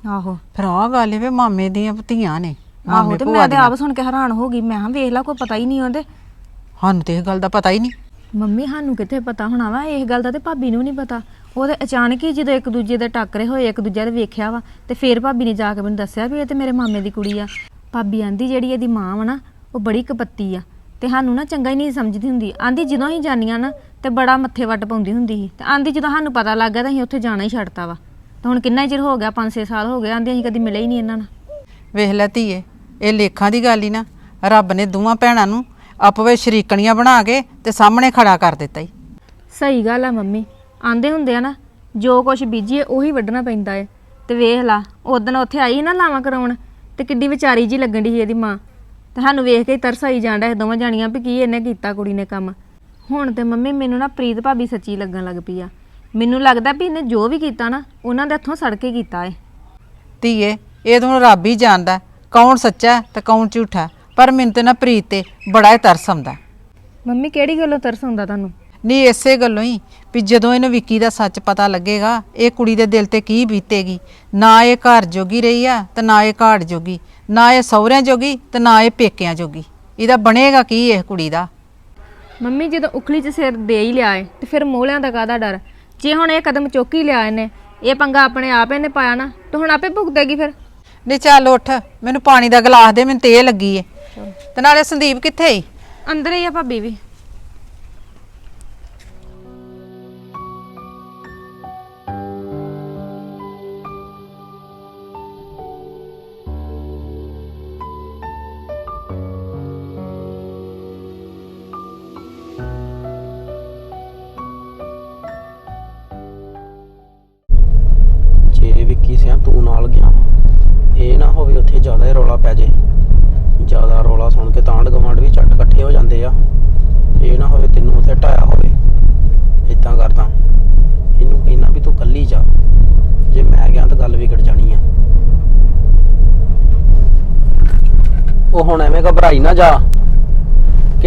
ਆਹੋ। ਫਿਰ ਆਹ ਗੱਲ ਵੀ ਮਾਮੇ ਦੀਆਂ ਧੀਆਂ ਨੇ। ਆਹੋ ਮਾਮੇ ਤੇ ਭੂਆ ਮੈਂ ਤੇ ਦੀਆਂ। ਆਪ ਸੁਣ ਕੇ ਹੈਰਾਨ ਹੋ ਗਈ ਮੈਂ ਹਾਂ ਵੇਖ ਲਾ ਕੋਈ ਪਤਾ ਹੀ ਨਹੀਂ ਉਹਦੇ। ਸਾਨੂੰ ਤੇ ਇਹ ਗੱਲ ਦਾ ਪਤਾ ਹੀ ਨਹੀਂ। ਮੰਮੀ ਸਾਨੂੰ ਕਿੱਥੇ ਪਤਾ ਹੋਣਾ ਵਾ? ਇਸ ਗੱਲ ਦਾ ਤੇ ਭਾਬੀ ਨੂੰ ਨਹੀਂ ਪਤਾ। ਉਹਦੇ ਅਚਾਨਕ ਹੀ ਜਦੋਂ ਇੱਕ ਦੂਜੇ ਦੇ ਟੱਕਰੇ ਹੋਏ ਇੱਕ ਦੂਜੇ ਦੇ ਵੇਖਿਆ ਵਾ ਤੇ ਫਿਰ ਭਾਬੀ ਨੇ ਜਾ ਕੇ ਮੈਨੂੰ ਦੱਸਿਆ ਵੀ ਇਹ ਤੇ ਮੇਰੇ ਮਾਮੇ ਦੀ ਕੁੜੀ ਆ। ਭਾਬੀ ਆਂਦੀ ਜਿਹੜੀ ਇਹਦੀ ਮਾਂ ਵਾ ਨਾ ਉਹ ਬੜੀ ਕਪੱਤੀ ਆ। ਤੇ ਸਾਨੂੰ ਨਾ ਚੰਗਾ ਹੀ ਨਹੀਂ ਸਮਝਦੀ ਹੁੰਦੀ। ਆਂਦੀ ਜਦੋਂ ਹੀ ਜਾਨੀਆਂ ਨਾ ਤੇ ਬੜਾ ਮੱਥੇ ਵੱਟ ਪਾਉਂਦੀ ਹੁੰਦੀ ਸੀ। ਤੇ ਆਂਦੀ ਜਦੋਂ ਸਾਨੂੰ ਪਤਾ ਲੱਗ ਗਿਆ ਤਾਂ ਅਸੀਂ ਉੱਥੇ ਜਾਣਾ ਹੀ ਛੱਡਤਾ ਵਾ। ਤੇ ਹੁਣ ਕਿੰਨਾ ਚਿਰ ਹੋ ਗਿਆ 5-6 ਸਾਲ ਹੋ ਗਏ ਆਂਦੀ ਅਸੀਂ ਕਦੀ ਮਿਲੇ ਹੀ ਨਹੀਂ ਇਹਨਾਂ ਨਾਲ। ਵੇਖ ਲੈ ਧੀਏ ਇਹ ਲੇਖਾਂ ਦੀ ਗੱਲ ਹੀ ਨਾ। ਰੱਬ ਨੇ ਦੋਵਾਂ ਭੈਣਾਂ ਨੂੰ ਆਪੋ ਵਿੱਚ ਸ਼ਰੀਕਣੀਆਂ ਬਣਾ ਕੇ ਤੇ ਸਾਹਮਣੇ ਖੜਾ ਕਰ ਦਿੱਤਾ ਈ। ਸਹੀ ਗੱਲ ਆ ਮੰਮੀ। ਆਂਦੇ ਹੁੰਦੇ ਆ ਨਾ ਜੋ ਕੁਛ ਬੀਜੀਏ ਉਹੀ ਵੱਢਣਾ ਪੈਂਦਾ ਏ। ਤੇ ਵੇਖ ਲਾ ਉਦੋਂ ਉੱਥੇ ਆਈ ਨਾ ਲਾਵਾਂ ਕਰਾਉਣ ਤੇ ਕਿੱਡੀ ਵਿਚਾਰੀ ਜੀ ਲੱਗਣ ਦੀ ਸੀ ਇਹਦੀ ਮਾਂ। ਤੇ ਸਾਨੂੰ ਵੇਖ ਕੇ ਹੀ ਤਰਸ ਆਈ ਜਾਂਦਾ ਇਹ ਦੋਵਾਂ ਜਾਣੀਆਂ ਵੀ ਕੀ ਇਹਨੇ ਕੀਤਾ ਕੁੜੀ ਨੇ ਕੰਮ। ਹੁਣ ਤੇ ਮੰਮੀ ਮੈਨੂੰ ਨਾ ਪ੍ਰੀਤ ਭਾਬੀ ਸੱਚੀ ਲੱਗਣ ਲੱਗ ਪਈ ਆ। ਮੈਨੂੰ ਲੱਗਦਾ ਵੀ ਇਹਨੇ ਜੋ ਵੀ ਕੀਤਾ ਨਾ ਉਹਨਾਂ ਦੇ ਹੱਥੋਂ ਸੜ ਕੇ ਕੀਤਾ ਏ। ਧੀਏ ਇਹ ਤਾਂ ਹੁਣ ਰੱਬ ਹੀ ਜਾਣਦਾ। ਕੌਣ ਸੱਚਾ ਹੈ ਤੇ ਕੌਣ ਝੂਠਾ ਹੈ। ਪਰ ਮੈਨੂੰ ਤੇ ਨਾ ਪ੍ਰੀਤ ਤੇ ਬੜਾ ਹੀ ਤਰਸ ਆਉਂਦਾ ਮੰਮੀ ਕਿਹੜੀ ਗੱਲੋਂ ਤਰਸ ਆਉਂਦਾ ਤੁਹਾਨੂੰ? ਨਹੀਂ ਇਸੇ ਗੱਲੋਂ ਹੀ ਵੀ ਜਦੋਂ ਇਹਨੂੰ ਵਿੱਕੀ ਦਾ ਸੱਚ ਪਤਾ ਲੱਗੇਗਾ ਇਹ ਕੁੜੀ ਦੇ ਦਿਲ ਤੇ ਕੀ ਬੀਤੇਗੀ? ਨਾ ਇਹ ਘਰ ਜੋਗੀ ਰਹੀ ਆ ਤੇ ਨਾ ਇਹ ਘਾੜ ਜੋਗੀ। ਨਾ ਇਹ ਸਹੁਰਿਆਂ ਜੋਗੀ ਤੇ ਨਾ ਇਹ ਪੇਕਿਆਂ ਜੋਗੀ। ਇਹਦਾ ਬਣੇਗਾ ਕੀ ਇਹ ਕੁੜੀ ਦਾ? ਮੰਮੀ ਜਦੋਂ ਉਖਲੀ 'ਚ ਸਿਰ ਦੇ ਹੀ ਲਿਆ ਏ ਤੇ ਫਿਰ ਮੋਹਲਿਆਂ ਦਾ ਕਾਹਦਾ ਡਰ? ਜੇ ਹੁਣ ਇਹ ਕਦਮ ਚੁੱਕ ਹੀ ਲਿਆ ਇਹਨੇ ਇਹ ਪੰਗਾ ਆਪਣੇ ਆਪ ਇਹਨੇ ਪਾਇਆ ਨਾ ਤੇ ਹੁਣ ਆਪੇ ਭੁਗਤੇਗੀ ਫਿਰ? ਨਹੀਂ ਚੱਲ ਉੱਠ ਮੈਨੂੰ ਪਾਣੀ ਦਾ ਗਲਾਸ ਦੇ ਮੈਨੂੰ ਤੇ ਲੱਗੀ ਏ। ਤੇ ਨਾਲੇ ਸੰਦੀਪ ਕਿੱਥੇ ਈ? ਅੰਦਰ ਹੀ ਆ ਭਾਬੀ ਵੀ।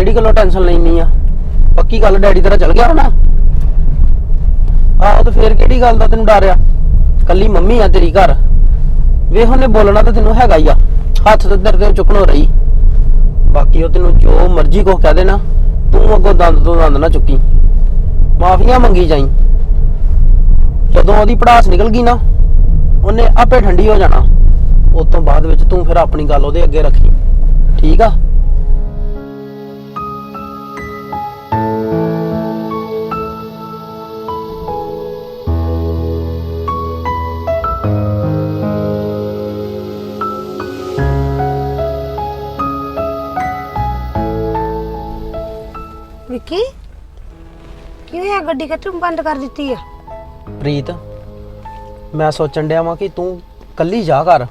ਕਿਹੜੀ ਗੱਲੋਂ ਟੈਨਸ਼ਨ ਲੈਣੀ ਆ। ਪੱਕੀ ਗੱਲ, ਡੈਡੀ ਤੇਰਾ ਚਲ ਗਿਆ ਹੋਣਾ। ਆਹੋ ਤੇ ਫੇਰ ਕਿਹੜੀ ਗੱਲ ਦਾ ਤੈਨੂੰ ਡਰ ਆ? ਕੱਲੀ ਮੰਮੀ ਆ ਤੇਰੀ ਘਰ। ਵੇਖ ਉਹਨੇ ਬੋਲਣਾ ਤਾਂ ਤੈਨੂੰ ਹੈਗਾ ਹੀ ਆ। ਹੱਥ ਤੇ ਦਰਦੇ ਚੁੱਕਣੋ ਰਹੀ। ਬਾਕੀ ਉਹ ਤੈਨੂੰ ਜੋ ਮਰਜ਼ੀ ਕੋ ਕਹਿ ਦੇਣਾ, ਤੂੰ ਅੱਗੋਂ ਦੰਦ ਤੋਂ ਦੰਦ ਨਾ ਚੁੱਕੀ। ਮਾਫੀਆਂ ਮੰਗੀ ਜਾਈ। ਜਦੋਂ ਉਹਦੀ ਪੜਾਸ ਨਿਕਲ ਗਈ ਨਾ, ਉਹਨੇ ਆਪੇ ਠੰਡੀ ਹੋ ਜਾਣਾ। ਉਸ ਤੋਂ ਬਾਅਦ ਵਿੱਚ ਤੂੰ ਫਿਰ ਆਪਣੀ ਗੱਲ ਉਹਦੇ ਅੱਗੇ ਰੱਖੀ। ਠੀਕ ਆ? ਗੱਡੀ ਕਿੱਥੋਂ ਬੰਦ ਕਰ ਦਿੱਤੀ ਆ। ਪ੍ਰੀਤ ਮੈਂ ਸੋਚਣ ਡਿਆ ਵਾਂ ਕਿ ਤੂੰ ਕੱਲੀ ਜਾ ਕਰ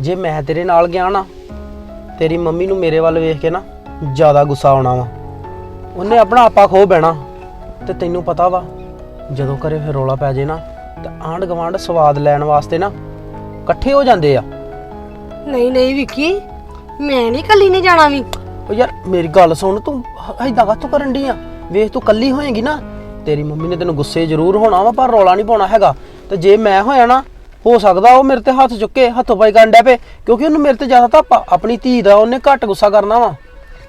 ਜੇ ਮੈਂ ਤੇਰੇ ਨਾਲ ਗਿਆ ਨਾ ਤੇਰੀ ਮੰਮੀ ਨੂੰ ਮੇਰੇ ਵੱਲ ਵੇਖ ਕੇ ਨਾ ਜ਼ਿਆਦਾ ਗੁੱਸਾ ਆਉਣਾ ਵਾ। ਉਹਨੇ ਆਪਣਾ ਆਪਾ ਖੋ ਬਹਿਣਾ ਤੇ ਤੈਨੂੰ ਪਤਾ ਵਾ ਜਦੋਂ ਘਰੇ ਫਿਰ ਰੋਲਾ ਪੈ ਜੇ ਨਾ ਤਾਂ ਆਂਢ ਗਵਾਂਢ ਸਵਾਦ ਲੈਣ ਵਾਸਤੇ ਨਾ ਇਕੱਠੇ ਹੋ ਜਾਂਦੇ ਆ। ਨਹੀਂ ਨਹੀਂ ਵਿੱਕੀ ਮੈਂ ਨਹੀਂ ਕੱਲੀ ਨੇ ਜਾਣਾ ਵੀ। ਉਹ ਯਾਰ ਮੇਰੀ ਗੱਲ ਸੁਣ ਤੂੰ ਐਦਾਂ ਕਾਹਤੋਂ ਕਰਨ ਡਈ ਆ? ਵੇਖ ਤੂੰ ਕੱਲੀ ਹੋਏਗੀ ਨਾ ਤੇਰੀ ਮੰਮੀ ਨੇ ਤੈਨੂੰ ਗੁੱਸੇ ਜ਼ਰੂਰ ਹੋਣਾ ਵਾ ਪਰ ਰੌਲਾ ਨਹੀਂ ਪਾਉਣਾ ਹੈਗਾ। ਤੇ ਜੇ ਮੈਂ ਹੋਇਆ ਨਾ ਹੋ ਸਕਦਾ ਉਹ ਮੇਰੇ ਤੇ ਹੱਥ ਚੁੱਕੇ ਹੱਥੋਂ ਪਾਈ ਕਰਨ ਡੈ ਪਏ ਕਿਉਂਕਿ ਉਹਨੂੰ ਮੇਰੇ ਤੇ ਜ਼ਿਆਦਾ ਤਾਂ ਆਪਣੀ ਧੀ ਦਾ ਉਹਨੇ ਘੱਟ ਗੁੱਸਾ ਕਰਨਾ ਵਾ।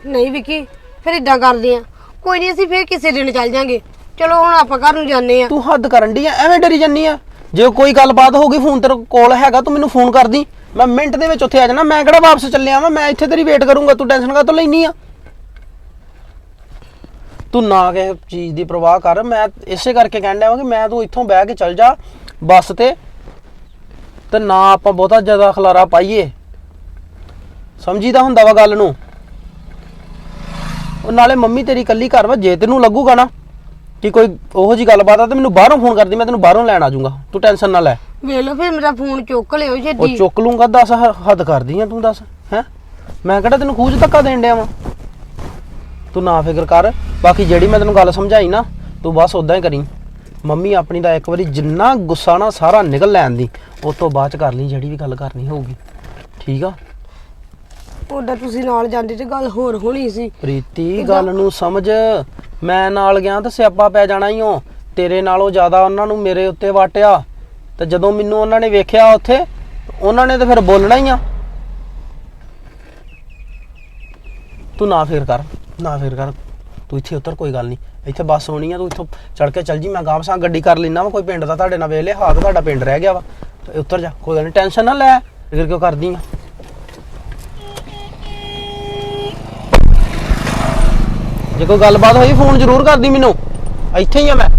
ਨਹੀਂ ਵਿੱਕੀ ਫਿਰ ਇਦਾਂ ਕਰਦੇ ਆ। ਕੋਈ ਨਹੀਂ ਅਸੀਂ ਫੇਰ ਕਿਸੇ ਦਿਨ ਚੱਲ ਜਾਾਂਗੇ। ਚਲੋ ਹੁਣ ਆਪਾਂ ਘਰ ਨੂੰ ਜਾਂਦੇ ਆ। ਤੂੰ ਹੱਦ ਕਰਨ ਡਈ ਆ ਐਵੇਂ ਡਰੀ ਜੰਨੀ ਆ। ਜੇ ਕੋਈ ਗੱਲਬਾਤ ਹੋ ਗਈ ਫੋਨ ਤੇਰੇ ਕੋਲ ਹੈਗਾ ਤੂੰ ਮੈਨੂੰ ਫੋਨ ਕਰਦੀ। ਮੈਂ ਮਿੰਟ ਦੇ ਵਿੱਚ ਉੱਥੇ ਆ ਜਾਣਾ ਮੈਂ ਕਿਹੜਾ ਵਾਪਸ ਚੱਲਿਆ ਵਾਂ? ਮੈਂ ਇੱਥੇ ਤੇਰੀ ਵੇਟ ਕਰੂੰਗਾ ਤੂੰ ਟੈਨਸ਼ਨ ਕਾਹਤੋਂ ਲੈਣੀ ਆ? ਤੂੰ ਨਾ ਕਿਸੇ ਚੀਜ਼ ਦੀ ਪਰਵਾਹ ਕਰ। ਮੈਂ ਇਸੇ ਕਰਕੇ ਕਹਿਣ ਡਿਆ ਵਾਂ ਕਿ ਮੈਂ ਤੂੰ ਇੱਥੋਂ ਬਹਿ ਕੇ ਚੱਲ ਜਾ ਬੱਸ ਤੇ ਤੇ ਨਾ ਆਪਾਂ ਬਹੁਤਾ ਜ਼ਿਆਦਾ ਖਲਾਰਾ ਪਾਈਏ। ਸਮਝੀਦਾ ਹੁੰਦਾ ਵਾ ਗੱਲ ਨੂੰ? ਉਹ ਨਾਲੇ ਮੰਮੀ ਤੇਰੀ ਕੱਲੀ ਘਰ ਵਾ ਜੇ ਤੈਨੂੰ ਲੱਗੂਗਾ ਨਾ ਕਿ ਕੋਈ ਉਹੋ ਜੀ ਗੱਲਬਾਤ ਆ ਤਾਂ ਮੈਨੂੰ ਬਾਹਰੋਂ ਫੋਨ ਕਰਦੀ ਮੈਂ ਤੈਨੂੰ ਬਾਹਰੋਂ ਲੈਣ ਆ ਜਾਊਂਗਾ। ਤੂੰ ਟੈਨਸ਼ਨ ਨਾ ਲੈ। ਵੇਖ ਲਓ ਫਿਰ ਮੇਰਾ ਫੋਨ ਚੁੱਕ ਲਿਓ ਉਹ ਛੇਤੀ। ਚੁੱਕ ਲੂੰਗਾ ਦੱਸ ਹੱਦ ਕਰਦੀ ਆ ਤੂੰ ਦੱਸ ਹੈ? ਮੈਂ ਕਿਹੜਾ ਤੈਨੂੰ ਖੂਜ ਧੱਕਾ ਦੇਣ ਡਿਆ ਵਾਂ? ਤੂੰ ਨਾ ਫਿਕਰ ਕਰ ਬਾਕੀ ਜਿਹੜੀ ਮੈਂ ਤੈਨੂੰ ਗੱਲ ਸਮਝਾਈ ਨਾ ਤੂੰ ਬਸ ਉਦਾਂ ਹੀ ਕਰੀ। ਮੰਮੀ ਆਪਣੀ ਦਾ ਇੱਕ ਵਾਰੀ ਜਿੰਨਾ ਗੁੱਸਾ ਨਾ ਸਾਰਾ ਨਿਕਲ ਲੈਣ ਦੀ ਉਸ ਤੋਂ ਬਾਅਦ ਚ ਕਰ ਲਈ ਜਿਹੜੀ ਵੀ ਗੱਲ ਕਰਨੀ ਹੋਊਗੀ। ਠੀਕ ਆ? ਉਹਦਾ ਤੁਸੀਂ ਨਾਲ ਜਾਂਦੇ ਤੇ ਗੱਲ ਹੋਰ ਹੋਣੀ ਸੀ। ਪ੍ਰੀਤੀ ਗੱਲ ਨੂੰ ਸਮਝ। ਮੈਂ ਨਾਲ ਗਿਆ ਤਾਂ ਸਿਆਪਾ ਪੈ ਜਾਣਾ ਹੀ ਓ। ਤੇਰੇ ਨਾਲੋਂ ਜ਼ਿਆਦਾ ਉਹਨਾਂ ਨੂੰ ਮੇਰੇ ਉੱਤੇ ਵਾਟਿਆ। ਤੇ ਜਦੋਂ ਮੈਨੂੰ ਉਹਨਾਂ ਨੇ ਵੇਖਿਆ ਉੱਥੇ ਉਹਨਾਂ ਨੇ ਤਾਂ ਫਿਰ ਬੋਲਣਾ ਹੀ ਆ। ਤੂੰ ਨਾ ਫੇਰ ਕਰ, ਨਾ ਫੇਰ ਕਰ, ਤੂੰ ਇੱਥੇ ਉਤਰ, ਕੋਈ ਗੱਲ ਨਹੀਂ। ਇੱਥੇ ਬੱਸ ਹੋਣੀ ਆ, ਤੂੰ ਇੱਥੋਂ ਚੜ ਕੇ ਚੱਲ ਜੀ, ਮੈਂ ਗਾਂਵ ਸਾਂ, ਗੱਡੀ ਕਰ ਲੈਣਾ ਵਾ, ਕੋਈ ਪਿੰਡ ਦਾ ਤੁਹਾਡੇ ਨਾਲ ਵੇਖ ਲਿਆ, ਹਾਂ, ਤੁਹਾਡਾ ਪਿੰਡ ਰਹਿ ਗਿਆ ਵਾ। ਤੇ ਉਤਰ ਜਾ, ਕੋਈ ਗੱਲ ਨਹੀਂ, ਟੈਨਸ਼ਨ ਨਾ ਲੈ, ਫਿਕਰ ਕਿਉਂ ਕਰਦੀ ਆ? ਜੇ ਕੋਈ ਗੱਲਬਾਤ ਹੋਈ, ਫੋਨ ਜ਼ਰੂਰ ਕਰਦੀ ਮੈਨੂੰ। ਇੱਥੇ ਹੀ ਆ ਮੈਂ।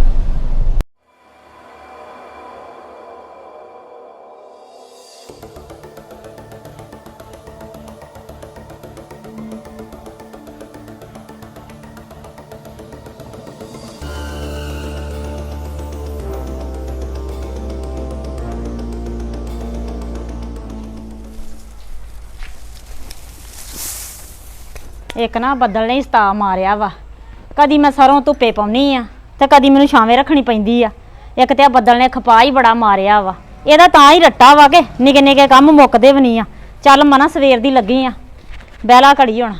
ਇੱਕ ਨਾ ਬੱਦਲ ਨੇ ਹੀ ਸਤਾ ਮਾਰਿਆ ਵਾ। ਕਦੀ ਮੈਂ ਸਰੋਂ ਧੁੱਪੇ ਪਾਉਣੀ ਆ ਤੇ ਕਦੀ ਮੈਨੂੰ ਛਾਵੇਂ ਰੱਖਣੀ ਪੈਂਦੀ ਆ। ਇੱਕ ਤੇ ਆ ਬੱਦਲ ਨੇ ਖਪਾ ਹੀ ਬੜਾ ਮਾਰਿਆ ਵਾ। ਇਹਦਾ ਤਾਂ ਹੀ ਰੱਟਾ ਵਾ ਕਿ ਨਿੱਕੇ ਨਿੱਕੇ ਕੰਮ ਮੁੱਕਦੇ ਵੀ ਨਹੀਂ ਆ। ਚੱਲ ਮਨਾ ਸਵੇਰ ਦੀ ਲੱਗੀ ਆ। ਬਹਿਲਾ ਘੜੀ ਹੁਣ।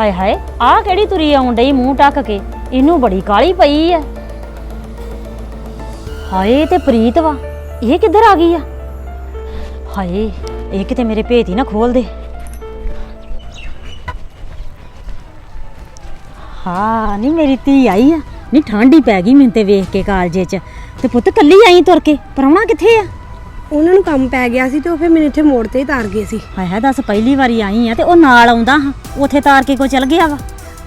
ਹਾਏ ਹਾਏ ਆਹ ਕਿਹੜੀ ਤੁਰੀ ਆਉਣ ਡਈ ਮੂੰਹ ਟੱਕ ਕੇ? ਇਹਨੂੰ ਬੜੀ ਕਾਲੀ ਪਈ ਆ ਹਾਏ ਤੇ ਪ੍ਰੀਤ ਵਾ। ਇਹ ਕਿੱਧਰ ਆ ਗਈ ਆ? ਹਾਏ ਇਹ ਕਿਤੇ ਮੇਰੇ ਭੇਤ ਹੀ ਨਾ ਖੋਲ ਦੇ। ਹਾਂ ਨਹੀਂ ਮੇਰੀ ਧੀ ਆਈ ਆ। ਨਹੀਂ ਠੰਡੀ ਪੈ ਗਈ ਮੈਨੂੰ ਤੇ ਵੇਖ ਕੇ ਕਾਲਜੇ 'ਚ। ਤੇ ਪੁੱਤ ਕੱਲੀ ਆਈ ਤੁਰ ਕੇ ਪਰਾਉਣਾ ਕਿੱਥੇ ਆ? ਉਹਨਾਂ ਨੂੰ ਕੰਮ ਪੈ ਗਿਆ ਸੀ ਤੇ ਉਹ ਫਿਰ ਮੈਨੂੰ ਇੱਥੇ ਮੋੜ ਤੇ ਹੀ ਤਾਰ ਗਏ ਸੀ। ਹਾਏ ਹਾਏ ਦੱਸ ਪਹਿਲੀ ਵਾਰੀ ਆਈ ਆ ਤੇ ਉਹ ਨਾਲ ਆਉਂਦਾ ਹਾਂ। ਉਥੇ ਤਾਰ ਕੇ ਕੋ ਚਲ ਗਿਆ ਵਾ।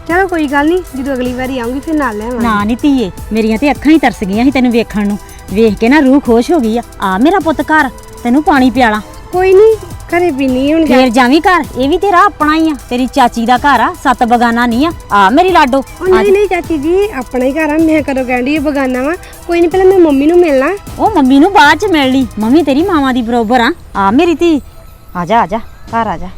ਚਲੋ ਕੋਈ ਗੱਲ ਨਹੀਂ ਜਦੋਂ ਅਗਲੀ ਵਾਰੀ ਆਉਂਗੀ ਫਿਰ ਨਾਲ ਲੈ ਆਵਾਂਗੀ। ਨਾ ਨੀ ਧੀਏ ਮੇਰੀਆਂ ਤੇ ਅੱਖਾਂ ਹੀ ਤਰਸ ਗਈਆਂ ਸੀ ਤੈਨੂੰ ਵੇਖਣ ਨੂੰ। ਵੇਖ ਕੇ ਨਾ ਰੂਹ ਖੁਸ਼ ਹੋ ਗਈ ਆ। ਆ ਮੇਰਾ ਪੁੱਤ ਘਰ ਤੈਨੂੰ ਪਾਣੀ ਪਿਆਲਾ। ਕੋਈ ਨਹੀਂ ਘਰੇ ਪੀਣੀ ਹੁਣ ਜਾ। ਫੇਰ ਜਾਵੀਂ ਘਰ ਇਹ ਵੀ ਤੇਰਾ ਆਪਣਾ ਹੀ ਆ। ਤੇਰੀ ਚਾਚੀ ਦਾ ਘਰ ਆ ਸੱਤ ਬਗਾਨਾ ਨਹੀਂ ਆ। ਆ ਮੇਰੀ ਲਾਡੋ। ਉਹ ਨਹੀਂ ਨਹੀਂ ਚਾਚੀ ਜੀ ਆਪਣਾ ਹੀ ਘਰ ਆ। ਮੈਂ ਕਦੋਂ ਕਹਿੰਦੀ ਇਹ ਬਗਾਨਾ ਵਾ। ਕੋਈ ਨਹੀਂ ਪਹਿਲਾਂ ਮੈਂ ਮੰਮੀ ਨੂੰ ਮਿਲਣਾ। ਉਹ ਮੰਮੀ ਨੂੰ ਬਾਅਦ ਚ ਮਿਲ ਲਈ ਮੰਮੀ ਤੇਰੀ ਮਾਵਾਂ ਦੀ ਬਰੋਬਰ ਆ। ਆ ਮੇਰੀ ਧੀ। ਆ ਜਾ ਆ ਜਾ ਘਰ ਆ ਜਾ।